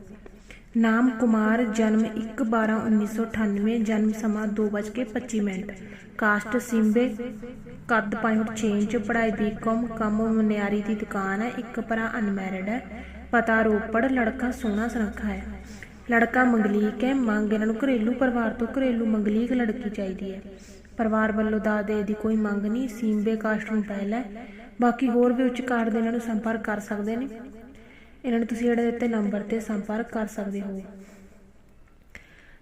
ਨਾਮ ਕੁਮਾਰ, ਜਨਮ 1/12/1998 ਜਨਮ ਸਮਾਂ 2:25 ਮਿੰਟ। ਕਾਸਟ ਸਿੰਬੇ, ਕੱਦ 5.6 ਇੰਚ, ਪੜ੍ਹਾਈ ਬੀਕਾਮ ਕੰਮ ਮਨਿਆਰੀ ਦੀ ਦੁਕਾਨ ਹੈ, ਇੱਕ ਭਰਾ ਅਨਮੈਰਿਡ ਹੈ, ਪਤਾ ਰੋਪੜ, ਲੜਕਾ ਸੋਹਣਾ ਸੁਨੱਖਾ ਹੈ। ਲੜਕਾ ਮੰਗਲੀਕ ਹੈ, ਮੰਗ ਇਹਨਾਂ ਨੂੰ ਘਰੇਲੂ ਪਰਿਵਾਰ ਤੋਂ ਘਰੇਲੂ ਮੰਗਲੀਕ ਲੜਕੀ ਚਾਹੀਦੀ ਹੈ। ਪਰਿਵਾਰ ਵੱਲੋਂ ਦਾਦੇ ਦੀ ਕੋਈ ਮੰਗ ਨਹੀਂ, ਸਿੰਬੇ ਕਾਸਟ ਨੂੰ ਪਹਿਲ ਬਾਕੀ ਹੋਰ ਵੀ ਉੱਚ ਕਾਰਡ ਦੇ ਇਹਨਾਂ ਨੂੰ ਸੰਪਰਕ ਕਰ ਸਕਦੇ ਨੇ। ਇਹਨਾਂ ਨੂੰ ਤੁਸੀਂ ਜਿਹੜੇ ਦਿੱਤੇ ਨੰਬਰ ਤੇ ਸੰਪਰਕ ਕਰ ਸਕਦੇ ਹੋ।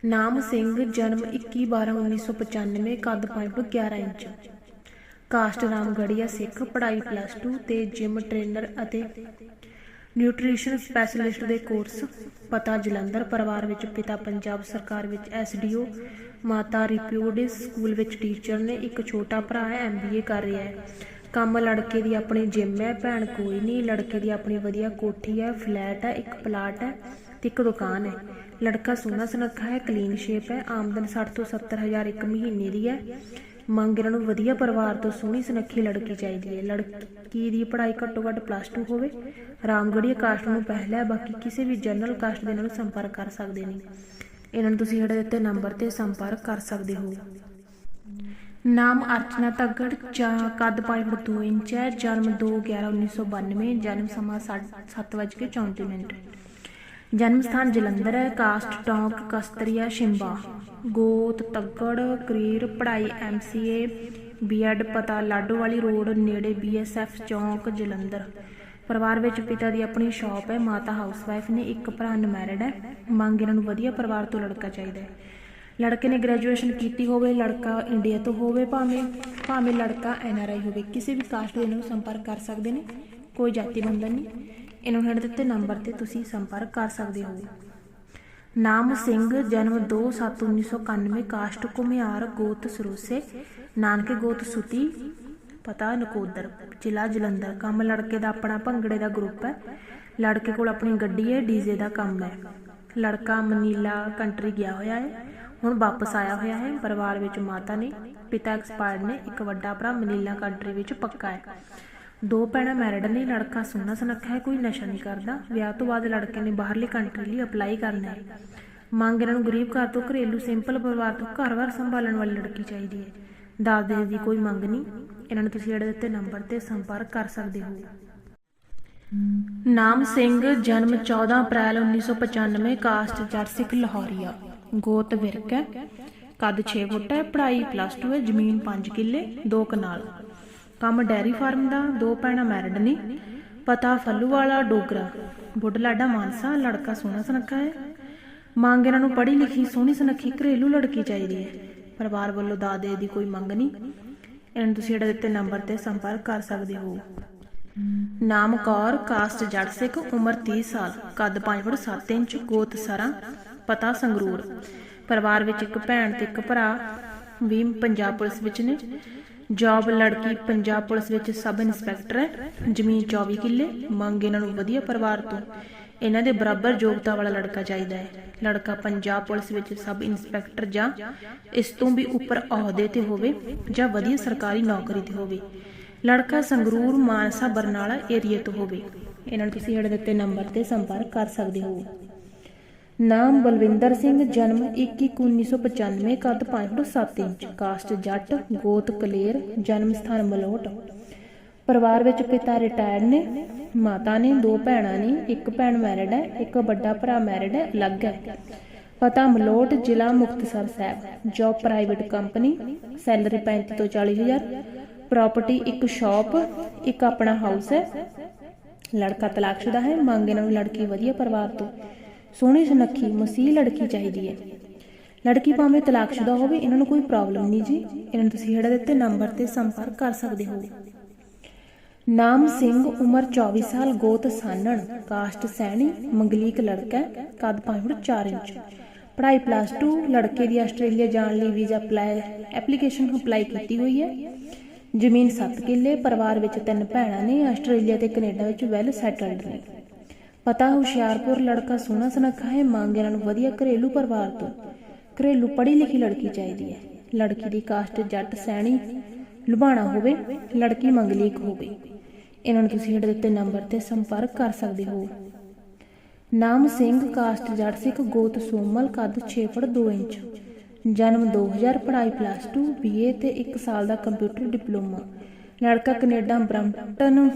ਨਾਮ ਸਿੰਘ, ਜਨਮ 21/12/1995 ਕੱਦ 5 foot 11 inch. Caste Ramgarhia Sikh, ਪੜ੍ਹਾਈ ਪਲੱਸ 2 ਤੇ ਜਿਮ ਟ੍ਰੇਨਰ ਅਤੇ ਨਿਊਟ੍ਰੀਸ਼ਨ ਸਪੈਸ਼ਲਿਸਟ ਦੇ ਕੋਰਸ ਪਤਾ ਜਲੰਧਰ, ਪਰਿਵਾਰ ਵਿੱਚ ਪਿਤਾ ਪੰਜਾਬ ਸਰਕਾਰ ਵਿੱਚ ਐਸਡੀਓ ਮਾਤਾ ਰਿਪਿਊਡਿਸ ਸਕੂਲ ਵਿੱਚ ਟੀਚਰ ਨੇ ਇੱਕ ਛੋਟਾ ਭਰਾ ਹੈ ਐਮਬੀਏ ਕਰ ਰਿਹਾ ਹੈ। ਕੰਮ ਲੜਕੇ ਦੀ ਆਪਣੀ ਜਿਮ ਹੈ, ਭੈਣ ਕੋਈ ਨਹੀਂ, ਲੜਕੇ ਦੀ ਆਪਣੀ ਵਧੀਆ ਕੋਠੀ ਹੈ ਫਲੈਟ ਹੈ, ਇੱਕ ਪਲਾਟ ਹੈ ਤੇ ਇੱਕ ਦੁਕਾਨ ਹੈ। ਲੜਕਾ ਸੋਹਣਾ ਸੁਨੱਖਾ ਹੈ ਕਲੀਨ ਸ਼ੇਪ ਹੈ, ਆਮਦਨ 60 ਤੋਂ 70 ਹਜ਼ਾਰ ਇੱਕ ਮਹੀਨੇ ਦੀ ਹੈ। ਮੰਗ ਇਹਨਾਂ ਨੂੰ ਵਧੀਆ ਪਰਿਵਾਰ ਤੋਂ ਸੋਹਣੀ ਸੁਨੱਖੀ ਲੜਕੀ ਚਾਹੀਦੀ ਹੈ। ਲੜਕੀ ਦੀ ਪੜ੍ਹਾਈ ਘੱਟੋ ਘੱਟ ਪਲੱਸ 2 ਹੋਵੇ। ਰਾਮਗੜੀਆ ਕਾਸਟ ਨੂੰ ਪਹਿਲਾ ਬਾਕੀ ਕਿਸੇ ਵੀ ਜਨਰਲ ਕਾਸਟ ਦੇ ਨਾਲ ਸੰਪਰਕ ਕਰ ਸਕਦੇ ਨੇ। ਇਹਨਾਂ ਨੂੰ ਤੁਸੀਂ ਜਿਹੜੇ ਦਿੱਤੇ ਨੰਬਰ ਤੇ ਸੰਪਰਕ ਕਰ ਸਕਦੇ ਹੋ। ਨਾਮ ਅਰਚਨਾ ਤੱਗੜ ਜਾਂ ਕੱਦ 5 ਫੁੱਟ 2 ਇੰਚ ਹੈ। ਜਨਮ 2/11/1992 ਜਨਮ ਸਮਾਂ 7:34 ਮਿੰਟ। ਜਨਮ ਸਥਾਨ ਜਲੰਧਰ ਹੈ। ਕਾਸਟ ਟੌਂਕ ਕਸਤਰੀਆ, ਸ਼ਿੰਬਾ। ਗੋਤ ਤੱਗੜ, ਕਰੀਰ ਪੜ੍ਹਾਈ ਐਮਸੀਏ ਬੀਐਡ ਪਤਾ ਲਾਡੋਵਾਲੀ ਰੋਡ ਨੇੜੇ ਬੀਐਸਐਫ ਚੌਂਕ ਜਲੰਧਰ। ਪਰਿਵਾਰ ਵਿੱਚ ਪਿਤਾ ਦੀ ਆਪਣੀ ਸ਼ਾਪ ਹੈ। ਮਾਤਾ ਹਾਊਸਵਾਈਫ ਨੇ, ਇੱਕ ਭਰਾ ਅਨਮੈਰਿਡ ਹੈ। ਮੰਗ ਇਹਨਾਂ ਨੂੰ ਵਧੀਆ ਪਰਿਵਾਰ ਤੋਂ ਲੜਕਾ ਚਾਹੀਦਾ ਹੈ। ਲੜਕੇ ਨੇ ਗ੍ਰੈਜੂਏਸ਼ਨ ਕੀਤੀ ਹੋਵੇ, ਲੜਕਾ ਇੰਡੀਆ ਤੋਂ ਹੋਵੇ ਭਾਵੇਂ ਭਾਵੇਂ ਲੜਕਾ ਐਨਆਰਆਈ ਹੋਵੇ, ਕਿਸੇ ਵੀ ਕਾਸਟ ਦੇ ਨਾਲ ਸੰਪਰਕ ਕਰ ਸਕਦੇ ਨੇ, ਕੋਈ ਜਾਤੀ ਬੰਧਨ ਨਹੀਂ। ਇਹਨਾਂ ਹੇਠ ਦਿੱਤੇ ਨੰਬਰ ਤੇ ਤੁਸੀਂ ਸੰਪਰਕ ਕਰ ਸਕਦੇ ਹੋ। ਨਾਮ ਸਿੰਘ, ਜਨਮ 2/7/1991 ਕਾਸਟ ਘੁਮਿਆਰ ਗੋਤ ਸਰੋਸੇ, ਨਾਨਕੇ ਗੋਤ ਸੁਤੀ, ਪਤਾ ਨਕੋਦਰ, ਜ਼ਿਲ੍ਹਾ ਜਲੰਧਰ। ਕੰਮ ਲੜਕੇ ਦਾ ਆਪਣਾ, ਭੰਗੜੇ ਦਾ ਗਰੁੱਪ ਹੈ। ਲੜਕੇ ਕੋਲ ਆਪਣੀ ਗੱਡੀ ਹੈ, ਡੀਜ਼ੇ ਦਾ ਕੰਮ ਹੈ। ਲੜਕਾ ਮਨੀਲਾ ਕੰਟਰੀ ਗਿਆ ਹੋਇਆ ਹੈ। ਹੁਣ ਵਾਪਸ ਆਇਆ ਹੋਇਆ ਹੈ। ਪਰਿਵਾਰ ਵਿੱਚ ਮਾਤਾ ਨੇ, ਪਿਤਾ ਐਕਸਪਾਇਰਡ ਨੇ, ਇੱਕ ਵੱਡਾ ਭਰਾ ਮਨੀਲਾ ਕੰਟਰੀ ਵਿੱਚ ਪੱਕਾ ਹੈ। ਦੋ ਭੈਣਾਂ ਮੈਰਿਡ ਨੇ, ਲੜਕਾ ਸੋਹਣਾ ਸੁਨੱਖਾ ਹੈ, ਕੋਈ ਨਸ਼ਾ ਨਹੀਂ ਕਰਦਾ। ਵਿਆਹ ਤੋਂ ਬਾਅਦ ਲੜਕੇ ਨੇ ਬਾਹਰਲੀ ਕੰਟਰੀ ਲਈ ਅਪਲਾਈ ਕਰਨਾ ਹੈ। ਮੰਗ ਇਹਨਾਂ ਨੂੰ ਗਰੀਬ ਘਰ ਤੋਂ ਘਰੇਲੂ ਸਿੰਪਲ ਪਰਿਵਾਰ ਤੋਂ ਘਰ-ਬਾਰ ਸੰਭਾਲਣ ਵਾਲੀ ਲੜਕੀ ਚਾਹੀਦੀ ਹੈ। ਦਾਜ ਦੇਣ ਦੀ ਕੋਈ ਮੰਗ ਨਹੀਂ। ਇਹਨਾਂ ਨੂੰ ਤੁਸੀਂ ਜਿਹੜੇ ਦਿੱਤੇ ਨੰਬਰ ਤੇ ਸੰਪਰਕ ਕਰ ਸਕਦੇ ਹੋ। ਨਾਮ ਸਿੰਘ, ਜਨਮ 14 ਅਪ੍ਰੈਲ 1995 ਕਾਸਟ ਜੱਟ ਸਿੱਖ ਲਾਹੌਰੀਆ। ਗੋਤ ਵਿਰਕ ਹੈ। ਕੱਦ 6 ਫੁੱਟ ਹੈ, ਪੜ੍ਹਾਈ ਪਲੱਸ 2 ਹੈ, ਜ਼ਮੀਨ 5 ਕਿੱਲੇ 2 ਕਨਾਲ। ਕੰਮ ਡੈਰੀ ਫਾਰਮ ਦਾ, ਦੋ ਭੈਣਾਂ ਮੈਰਿਡ ਨੇ। ਪਤਾ ਫੱਲੂ ਵਾਲਾ ਡੋਗਰਾ। ਬੁੱਢਲਾਡਾ ਮਾਨਸਾ, ਲੜਕਾ ਸੋਹਣਾ ਸੁਨੱਖਾ ਹੈ। ਮੰਗ ਇਹਨਾਂ ਨੂੰ ਪੜ੍ਹੀ ਲਿਖੀ, ਸੋਹਣੀ ਸੁਨੱਖੀ, ਘਰੇਲੂ ਲੜਕੀ ਚਾਹੀਦੀ ਹੈ। ਪਰਿਵਾਰ ਵੱਲੋਂ ਦਾਦੇ ਦੀ ਕੋਈ ਮੰਗ ਨਹੀਂ। ਇਹਨਾਂ ਨੂੰ ਤੁਸੀਂ ਜਿਹੜੇ ਦਿੱਤੇ ਨੰਬਰ ਤੇ ਸੰਪਰਕ ਕਰ ਸਕਦੇ ਹੋ। ਨਾਮ ਕੌਰ ਕਾਸਟ ਜੱਟ ਸਿੱਖ, ਉਮਰ 30 ਸਾਲ। ਕੱਦ 5 ਫੁੱਟ 7 ਇੰਚ, ਗੋਤ ਸਰਾਂ। ਪਤਾ ਸੰਗਰੂਰ। ਪਰਿਵਾਰ ਵਿੱਚ ਇੱਕ ਭੈਣ ਤੇ ਇੱਕ ਭਰਾ ਵੀ ਪੰਜਾਬ ਪੁਲਿਸ ਵਿੱਚ ਨੇ। ਜੌਬ ਲੜਕੀ ਪੰਜਾਬ ਪੁਲਿਸ ਵਿੱਚ ਸਬ ਇੰਸਪੈਕਟਰ ਹੈ। ਜ਼ਮੀਨ 24 ਕਿੱਲੇ, ਮੰਗ ਇਹਨਾਂ ਨੂੰ ਵਧੀਆ ਪਰਿਵਾਰ ਤੋਂ। ਇਹਨਾਂ ਦੇ ਬਰਾਬਰ ਯੋਗਤਾ ਵਾਲਾ ਲੜਕਾ ਚਾਹੀਦਾ ਹੈ। ਲੜਕਾ ਪੰਜਾਬ ਪੁਲਿਸ ਵਿੱਚ ਸਬ ਇੰਸਪੈਕਟਰ ਜਾਂ ਇਸ ਤੋਂ ਵੀ ਉੱਪਰ ਅਹੁਦੇ ਤੇ ਹੋਵੇ ਜਾਂ ਵਧੀਆ ਸਰਕਾਰੀ ਨੌਕਰੀ ਤੇ ਹੋਵੇ। ਲੜਕਾ ਸੰਗਰੂਰ ਮਾਨਸਾ ਬਰਨਾਲਾ ਏਰੀਆ ਤੋਂ ਹੋਵੇ। ਇਹਨਾਂ ਨੂੰ ਤੁਸੀਂ ਹੇਠ ਦਿੱਤੇ ਨੰਬਰ ਤੇ ਸੰਪਰਕ ਕਰ ਸਕਦੇ ਹੋ। ਨਾਮ ਬਲਵਿੰਦਰ ਸਿੰਘ, ਜਨਮ 21/1995 ਕੱਦ 5 ਫੁੱਟ 7 ਇੰਚ ਕਾਸਟ ਜੱਟ, ਗੋਤ ਕਲੇਰ, ਜਨਮ ਸਥਾਨ ਮਲੋਟ। ਪਰਿਵਾਰ ਵਿੱਚ ਪਿਤਾ ਰਿਟਾਇਰਡ ਨੇ, ਮਾਤਾ ਨੇ, ਦੋ ਭੈਣਾਂ ਨੇ, ਇੱਕ ਭੈਣ ਮੈਰਿਡ ਹੈ, ਇੱਕ ਵੱਡਾ ਭਰਾ ਮੈਰਿਡ ਹੈ, ਅਲੱਗ ਹੈ। ਪਤਾ ਮਲੋਟ ਜ਼ਿਲ੍ਹਾ Muktsar Sahib job private company salary 35 ਤੋਂ 40 ਹਜ਼ਾਰ ਪ੍ਰਾਪਰਟੀ ਇੱਕ ਸ਼ਾਪ ਇੱਕ ਆਪਣਾ ਹਾਊਸ ਹੈ। ਲੜਕਾ ਤਲਾਕਸ਼ੁਦਾ ਹੈ, ਮੰਗ ਇਹਨਾਂ ਲੜਕੀ ਵਧੀਆ ਪਰਿਵਾਰ ਤੋਂ। ਸੋਹਣੀ ਸੁਨੱਖੀ, ਮਸੀਹ ਲੜਕੀ ਚਾਹੀਦੀ ਹੈ। ਲੜਕੀ ਭਾਵੇਂ ਤਲਾਕਸ਼ੁਦਾ ਹੋਵੇ, ਇਹਨਾਂ ਨੂੰ ਕੋਈ ਪ੍ਰੋਬਲਮ ਨਹੀਂ ਜੀ। ਇਹਨਾਂ ਨੂੰ ਤੁਸੀਂ ਹੇਠ ਦਿੱਤੇ ਨੰਬਰ ਤੇ ਸੰਪਰਕ ਕਰ ਸਕਦੇ ਹੋ। ਨਾਮ ਸਿੰਘ, ਉਮਰ 24 ਸਾਲ, ਗੋਤ ਸਾਨਣ, ਕਾਸਟ ਸੈਣੀ, ਮੰਗਲੀਕ ਲੜਕਾ, ਕੱਦ 5 ਫੁੱਟ 4 ਇੰਚ। ਪੜ੍ਹਾਈ ਪਲੱਸ 2 ਲੜਕੇ ਦੀ ਆਸਟ੍ਰੇਲੀਆ ਜਾਣ ਲਈ ਵੀਜ਼ਾ ਅਪਲਾਈ ਐਪਲੀਕੇਸ਼ਨ ਅਪਲਾਈ ਕੀਤੀ ਹੋਈ ਹੈ। ਜ਼ਮੀਨ 7 ਕਿੱਲੇ, ਪਰਿਵਾਰ ਵਿੱਚ ਤਿੰਨ ਭੈਣਾਂ ਨੇ, ਆਸਟ੍ਰੇਲੀਆ ਤੇ ਕੈਨੇਡਾ ਵਿੱਚ ਵੈਲ ਸੈਟਲਡ ਨੇ। ਪਤਾ ਹੁਸ਼ਿਆਰਪੁਰ ਲੜਕਾ ਸੋਹਣਾ ਸੁਨੱਖਾ ਹੈ ਮੰਗ ਇਹਨਾਂ ਨੂੰ ਵਧੀਆ ਘਰੇਲੂ ਪਰਿਵਾਰ ਤੋਂ। ਘਰੇਲੂ ਪੜ੍ਹੀ ਲਿਖੀ ਲੜਕੀ ਚਾਹੀਦੀ ਹੈ। ਲੜਕੀ ਦੀ ਕਾਸਟ ਜੱਟ, ਸੈਣੀ ਲੁਬਾਣਾ ਹੋਵੇ, ਲੜਕੀ ਮੰਗਲੀਕ ਹੋਵੇ। ਇਹਨਾਂ ਨੂੰ ਤੁਸੀਂ ਹੇਠ ਦਿੱਤੇ ਨੰਬਰ ਤੇ ਸੰਪਰਕ ਕਰ ਸਕਦੇ ਹੋ। ਨਾਮ ਸਿੰਘ, ਕਾਸਟ ਜੱਟ ਸਿੱਖ, ਗੋਤ ਸੋਮਲ, ਕੱਦ 6 ਫੁੱਟ 2 ਇੰਚ। ਜਨਮ 2000 ਪੜ੍ਹਾਈ ਪਲੱਸ 2 ਬੀਏ ਤੇ 1 ਸਾਲ ਦਾ ਕੰਪਿਊਟਰ ਡਿਪਲੋਮਾ ਲੜਕਾ ਕੈਨੇਡਾ, ਬ੍ਰੈਂਪਟਨ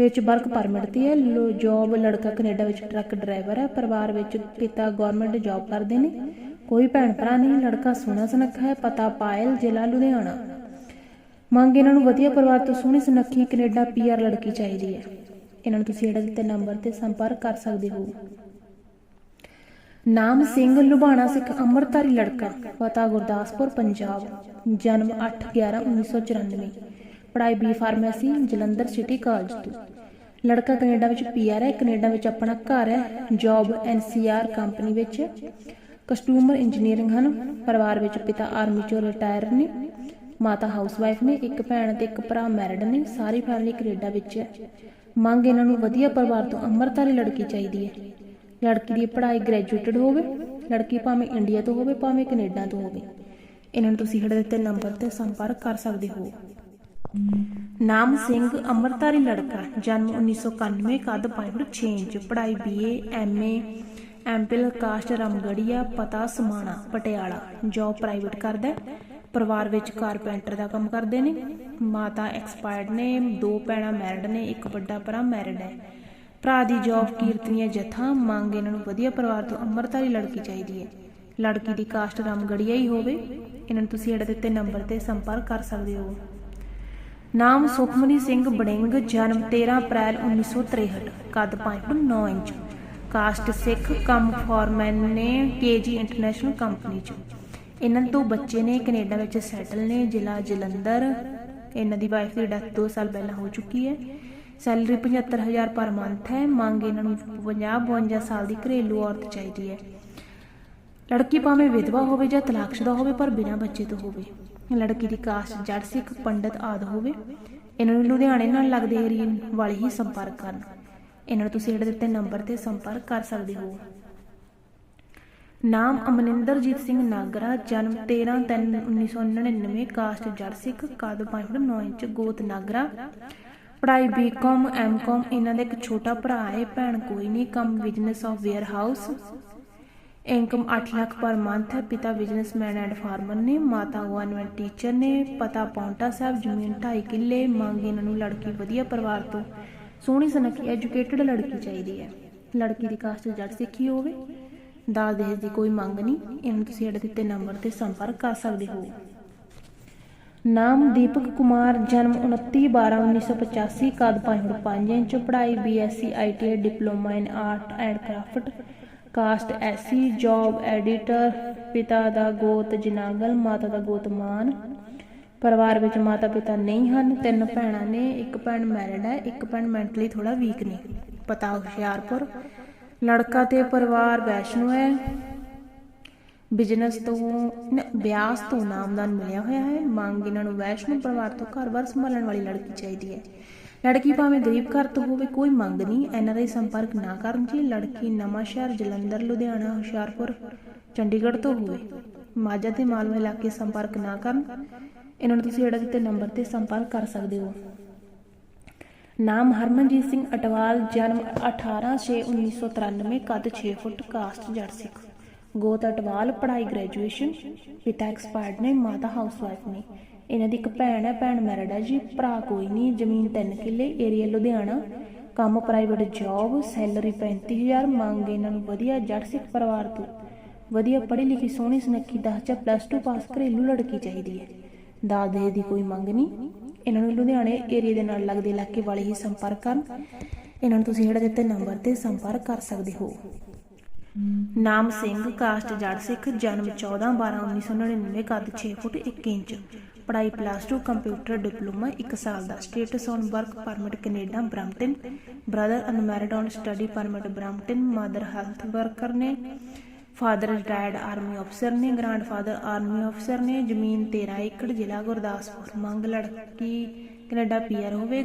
ਵਿੱਚ ਵਰਕ ਪਰਮਿਟ ਤੇ ਹੈ ਜੌਬ ਲੜਕਾ ਕੈਨੇਡਾ ਵਿੱਚ ਟਰੱਕ ਡਰਾਈਵਰ ਹੈ, ਪਰਿਵਾਰ ਵਿੱਚ ਪਿਤਾ ਗਵਰਨਮੈਂਟ ਜੌਬ ਕਰਦੇ ਨੇ। ਕੋਈ ਭੈਣ ਭਰਾ ਨਹੀਂ, ਲੜਕਾ ਸੋਹਣਾ ਸੁਨੱਖਾ ਹੈ, ਪਤਾ ਪਾਇਲ, ਜ਼ਿਲ੍ਹਾ ਲੁਧਿਆਣਾ। ਮੰਗ ਇਹਨਾਂ ਨੂੰ ਵਧੀਆ ਪਰਿਵਾਰ ਤੋਂ ਸੋਹਣੀ ਸੁਨੱਖੀ ਕੈਨੇਡਾ ਪੀਆਰ ਲੜਕੀ ਚਾਹੀਦੀ ਹੈ। ਇਹਨਾਂ ਨੂੰ ਤੁਸੀਂ ਜਿਹੜਾ ਦਿੱਤੇ ਨੰਬਰ ਤੇ ਸੰਪਰਕ ਕਰ ਸਕਦੇ ਹੋ। ਨਾਮ ਸਿੰਘ ਲੁਬਾਣਾ ਸਿੱਖ, ਅੰਮ੍ਰਿਤਧਾਰੀ ਲੜਕਾ ਪਤਾ ਗੁਰਦਾਸਪੁਰ ਪੰਜਾਬ, ਜਨਮ 8/11/1994 ਪੜ੍ਹਾਈ B pharmacy Jalandhar city college ਤੋਂ। ਲੜਕਾ ਕੈਨੇਡਾ ਵਿੱਚ ਪੀਆਰ ਹੈ, ਕੈਨੇਡਾ ਵਿੱਚ ਆਪਣਾ ਘਰ ਹੈ ਜੌਬ ਐਨਸੀਆਰ ਕੰਪਨੀ ਵਿੱਚ। ਕਸਟਮਰ ਇੰਜੀਨੀਅਰਿੰਗ ਹਨ, ਪਰਿਵਾਰ ਵਿੱਚ ਪਿਤਾ ਆਰਮੀ ਚੋਂ ਰਿਟਾਇਰ ਨੇ, ਮਾਤਾ ਹਾਊਸਵਾਈਫ ਨੇ, ਇੱਕ ਭੈਣ ਤੇ ਇੱਕ ਭਰਾ ਮੈਰਿਡ ਨੇ, ਸਾਰੀ ਫੈਮਿਲੀ ਕੈਨੇਡਾ ਵਿੱਚ ਹੈ। ਮੰਗ ਇਹਨਾਂ ਨੂੰ ਵਧੀਆ ਪਰਿਵਾਰ ਤੋਂ ਅੰਮ੍ਰਿਤਧਾਰੀ ਲੜਕੀ ਚਾਹੀਦੀ ਹੈ। ਲੜਕੀ ਦੀ ਪੜ੍ਹਾਈ ਗ੍ਰੈਜੂਏਟਡ ਹੋਵੇ, ਲੜਕੀ ਭਾਵੇਂ ਇੰਡੀਆ ਤੋਂ ਹੋਵੇ, ਭਾਵੇਂ ਕੈਨੇਡਾ ਤੋਂ ਹੋਵੇ। ਇਹਨਾਂ ਨੂੰ ਤੁਸੀਂ ਹੇਠ ਦਿੱਤੇ ਨੰਬਰ ਤੇ ਸੰਪਰਕ ਕਰ ਸਕਦੇ ਹੋ। ਨਾਮ ਸਿੰਘ ਅੰਮ੍ਰਿਤਧਾਰੀ ਲੜਕਾ, ਜਨਮ 1991 ਕੱਦ 5 ਫੁੱਟ 6 ਇੰਚ ਪੜ੍ਹਾਈ BA MA MPhil caste Ramgarhia ਪਤਾ, ਸਮਾਣਾ, ਪਟਿਆਲਾ ਜੌਬ ਪ੍ਰਾਈਵੇਟ ਕਰਦਾ ਪਰਿਵਾਰ ਵਿੱਚ ਕਾਰਪੈਂਟਰ ਦਾ ਕੰਮ ਕਰਦੇ ਨੇ, ਮਾਤਾ ਐਕਸਪਾਇਰਡ ਨੇ, ਦੋ ਭੈਣਾਂ ਮੈਰਿਡ ਨੇ, ਇੱਕ ਵੱਡਾ ਭਰਾ ਮੈਰਿਡ ਹੈ, ਭਰਾ ਦੀ ਜੌਬ ਕੀਰਤਨੀਆ ਜਥਾ, ਮੰਗ ਇਹਨਾਂ ਨੂੰ ਵਧੀਆ ਪਰਿਵਾਰ ਤੋਂ ਅੰਮ੍ਰਿਤਧਾਰੀ ਲੜਕੀ ਚਾਹੀਦੀ ਹੈ, ਲੜਕੀ ਦੀ ਕਾਸਟ ਰਾਮਗੜੀਆ ਹੀ ਹੋਵੇ, ਇਹਨਾਂ ਨੂੰ ਤੁਸੀਂ ਹੇਠ ਦਿੱਤੇ ਨੰਬਰ ਤੇ ਸੰਪਰਕ ਕਰ ਸਕਦੇ ਹੋ। ਨਾਮ ਸੁਖਮਨੀ ਸਿੰਘ ਬੜਿੰਗ, ਜਨਮ 13 ਅਪ੍ਰੈਲ 1963 ਕੱਦ 5 ਫੁੱਟ 9 ਇੰਚ। ਕਾਸਟ ਸਿੱਖ ਕੰਮ ਫੋਰਮੈਨ ਨੇ ਕੇਜੀ ਇੰਟਰਨੈਸ਼ਨਲ ਕੰਪਨੀ ਚ। ਇਹਨਾਂ ਦੇ ਬੱਚੇ ਨੇ, ਕੈਨੇਡਾ ਵਿੱਚ ਸੈਟਲ ਨੇ, ਜ਼ਿਲ੍ਹਾ ਜਲੰਧਰ। ਇਹਨਾਂ ਦੀ ਵਾਈਫ ਦੀ ਡੈਥ 2 ਸਾਲ ਪਹਿਲਾਂ ਹੋ ਚੁੱਕੀ ਹੈ। ਸੈਲਰੀ 75000 ਪਰ ਮੰਥ ਹੈ। ਮੰਗ ਇਹਨਾਂ ਨੂੰ 50 52 ਸਾਲ ਦੀ ਘਰੇਲੂ ਔਰਤ ਚਾਹੀਦੀ ਹੈ। ਲੜਕੀ ਭਾਵੇਂ ਵਿਧਵਾ ਹੋਵੇ ਜਾਂ ਤਲਾਕਸ਼ੁਦਾ ਹੋਵੇ, ਪਰ ਬਿਨਾਂ ਬੱਚੇ ਤੋਂ ਹੋਵੇ। ਲੜਕੀ ਦੀ ਕਾਸਟ ਜੱਟ ਸਿੱਖ ਪੰਡਤ ਆਦ ਹੋਵੇ, ਇਹਨਾਂ ਨੂੰ ਲੁਧਿਆਣੇ ਨਾਲ ਲੱਗਦੇ ਏਰੀਏ ਵਾਲੇ ਹੀ ਸੰਪਰਕ ਕਰਨ। ਇਹਨਾਂ ਨੂੰ ਤੁਸੀਂ ਹੇਠ ਦਿੱਤੇ ਨੰਬਰ ਤੇ ਸੰਪਰਕ ਕਰ ਸਕਦੇ ਹੋ। ਨਾਮ ਅਮਨਿੰਦਰਜੀਤ ਸਿੰਘ ਨਾਗਰਾ, ਜਨਮ 13/3/1999 ਕਾਸਟ ਜੱਟ ਸਿੱਖ, ਕੱਦ 5 ਫੁੱਟ 9 ਇੰਚ, ਗੋਤ ਨਾਗਰਾ। ਪੜ੍ਹਾਈ ਬੀਕਾਮ ਐਮਕਾਮ ਇਹਨਾਂ ਦਾ ਇੱਕ ਛੋਟਾ ਭਰਾ ਹੈ, ਭੈਣ ਕੋਈ ਨਹੀਂ, ਕੰਮ business of warehouse income 8 lakh per month ਹੈ। ਪਿਤਾ ਬਿਜ਼ਨਸਮੈਨ ਐਂਡ ਫਾਰਮਰ ਨੇ, ਮਾਤਾ ਗਵਰਨਮੈਂਟ ਟੀਚਰ ਨੇ, ਪਤਾ ਪੌਂਟਾ ਸਾਹਿਬ, ਜ਼ਮੀਨ 2.5 ਕਿੱਲੇ, ਮੰਗ ਇਹਨਾਂ ਨੂੰ ਲੜਕੀ ਵਧੀਆ ਪਰਿਵਾਰ ਤੋਂ। ਸੋਹਣੀ ਸੁਨੱਖੀ ਐਜੂਕੇਟਡ ਲੜਕੀ ਚਾਹੀਦੀ ਹੈ। ਲੜਕੀ ਦੀ ਕਾਸਟ ਜੱਟ ਸਿੱਖੀ ਹੋਵੇ, ਦਾਜ ਦਹੇਜ ਦੀ ਕੋਈ ਮੰਗ ਨਹੀਂ, ਇਹਨਾਂ ਤੁਸੀਂ ਸਾਡੇ ਦਿੱਤੇ ਨੰਬਰ ਤੇ ਸੰਪਰਕ ਕਰ ਸਕਦੇ ਹੋ। ਨਾਮ ਦੀਪਕ ਕੁਮਾਰ, ਜਨਮ 29/12/1985 ਕੱਦ 5.5 ਇੰਚ, ਪੜ੍ਹਾਈ BSc ITI diploma in art and craft caste SC job editor ਪਿਤਾ ਦਾ ਗੋਤ, ਜਨਾਗਲ, ਮਾਤਾ ਦਾ ਗੋਤ ਮਾਨ। ਪਰਿਵਾਰ ਵਿੱਚ ਮਾਤਾ ਪਿਤਾ ਨਹੀਂ ਹਨ, ਤਿੰਨ ਭੈਣਾਂ ਨੇ, ਇੱਕ ਭੈਣ ਮੈਰਿਡ ਹੈ, ਇੱਕ ਭੈਣ ਮੈਂਟਲੀ ਥੋੜਾ ਵੀਕ ਨੇ। ਪਤਾ ਹੁਸ਼ਿਆਰਪੁਰ, ਲੜਕਾ ਤੇ ਪਰਿਵਾਰ ਵੈਸ਼ਨੂ ਹੈ। ਬਿਜ਼ਨਸ ਤੋਂ ਬਿਆਸ ਤੋਂ ਨਾਮਦਾਨ ਮਿਲਿਆ ਹੋਇਆ ਹੈ। ਮੰਗ ਇਹਨਾਂ ਨੂੰ ਵੈਸ਼ਨੂ ਪਰਿਵਾਰ ਤੋਂ ਘਰ-ਬਾਰ ਸੰਭਾਲਣ ਵਾਲੀ ਲੜਕੀ ਚਾਹੀਦੀ ਹੈ। ਲੜਕੀ ਭਾਵੇਂ ਗਰੀਬ ਘਰ ਤੋਂ ਹੋਵੇ, ਕੋਈ ਮੰਗ ਨਹੀਂ। ਐਨਆਰਆਈ ਸੰਪਰਕ ਨਾ ਕਰਨ ਜੀ ਲੜਕੀ ਨਵਾਂ ਜਲੰਧਰ, ਲੁਧਿਆਣਾ, ਹੁਸ਼ਿਆਰਪੁਰ, ਚੰਡੀਗੜ੍ਹ ਤੋਂ ਹੋਵੇ। ਮਾਝਾ ਤੇ ਮਾਲਵਾ ਇਲਾਕੇ ਸੰਪਰਕ ਨਾ ਕਰਨ। ਇਹਨਾਂ ਨੂੰ ਤੁਸੀਂ ਜਿਹੜਾ ਦਿੱਤੇ ਨੰਬਰ ਤੇ ਸੰਪਰਕ ਕਰ ਸਕਦੇ ਹੋ। ਨਾਮ ਹਰਮਨਜੀਤ ਸਿੰਘ ਅਟਵਾਲ, ਜਨਮ 18/6/1993 ਕੱਦ 6 ਫੁੱਟ ਕਾਸਟ ਜੱਟ ਸਿੱਖ। ਗੋਤ ਅਟਵਾਲ, ਪੜ੍ਹਾਈ ਗ੍ਰੈਜੂਏਸ਼ਨ, ਪਿਤਾ ਐਕਸਪਾਇਰਡ ਨੇ, ਮਾਤਾ ਹਾਊਸਵਾਈਫ ਨੇ। ਇਹਨਾਂ ਦੀ ਇੱਕ ਭੈਣ ਹੈ, ਭੈਣ ਮੈਰਿਡ ਹੈ ਜੀ, ਭਰਾ ਕੋਈ ਨਹੀਂ, ਜ਼ਮੀਨ 3 ਕਿੱਲੇ ਏਰੀਆ ਲੁਧਿਆਣਾ, ਕੰਮ ਪ੍ਰਾਈਵੇਟ ਜੌਬ ਸੈਲਰੀ 35000 ਮੰਗ ਇਹਨਾਂ ਨੂੰ ਵਧੀਆ, ਜੱਟ ਸਿੱਖ ਪਰਿਵਾਰ ਤੋਂ ਵਧੀਆ ਪੜ੍ਹੀ ਲਿਖੀ, ਸੋਹਣੀ ਸੁਨੱਖੀ 10 ਜਾਂ ਪਲੱਸ 2 ਪਾਸ ਘਰੇਲੂ ਲੜਕੀ ਚਾਹੀਦੀ ਹੈ। ਦਾਜ ਦੀ ਕੋਈ ਮੰਗ ਨਹੀਂ। ਇਹਨਾਂ ਨੂੰ ਲੁਧਿਆਣੇ ਏਰੀਆ ਦੇ ਨਾਲ ਲੱਗਦੇ ਇਲਾਕੇ ਵਾਲੇ ਹੀ ਸੰਪਰਕ ਕਰਨ। ਇਹਨਾਂ ਨੂੰ ਤੁਸੀਂ ਜਿਹੜਾ ਦਿੱਤੇ ਨੰਬਰ ਤੇ ਸੰਪਰਕ ਕਰ ਸਕਦੇ ਹੋ। ਨਾਮ ਸਿੰਘ, ਕਾਸਟ ਜੜ ਸਿੱਖ, ਜਨਮ 14 12 1999 ਕੱਦ 6 ਫੁੱਟ 1 ਇੰਚ। ਪੜ੍ਹਾਈ ਪਲੱਸ 2 ਕੰਪਿਊਟਰ ਡਿਪਲੋਮਾ 1 ਸਾਲ ਦਾ status on work permit Canada Brampton. Brother unmarried on study permit Brampton. Mother health worker ਨੇ। ਫਾਦਰ ਰਿਟਾਇਰਡ ਆਰਮੀ ਅਫਸਰ ਨੇ। ਗ੍ਰੈਂਡਫਾਦਰ ਆਰਮੀ ਅਫਸਰ ਨੇ। ਜ਼ਮੀਨ 13 ਏਕੜ ਜ਼ਿਲ੍ਹਾ ਗੁਰਦਾਸਪੁਰ। ਮੰਗ ਲੜਕੀ ਕੈਨੇਡਾ ਪੀਆਰ ਹੋਵੇ।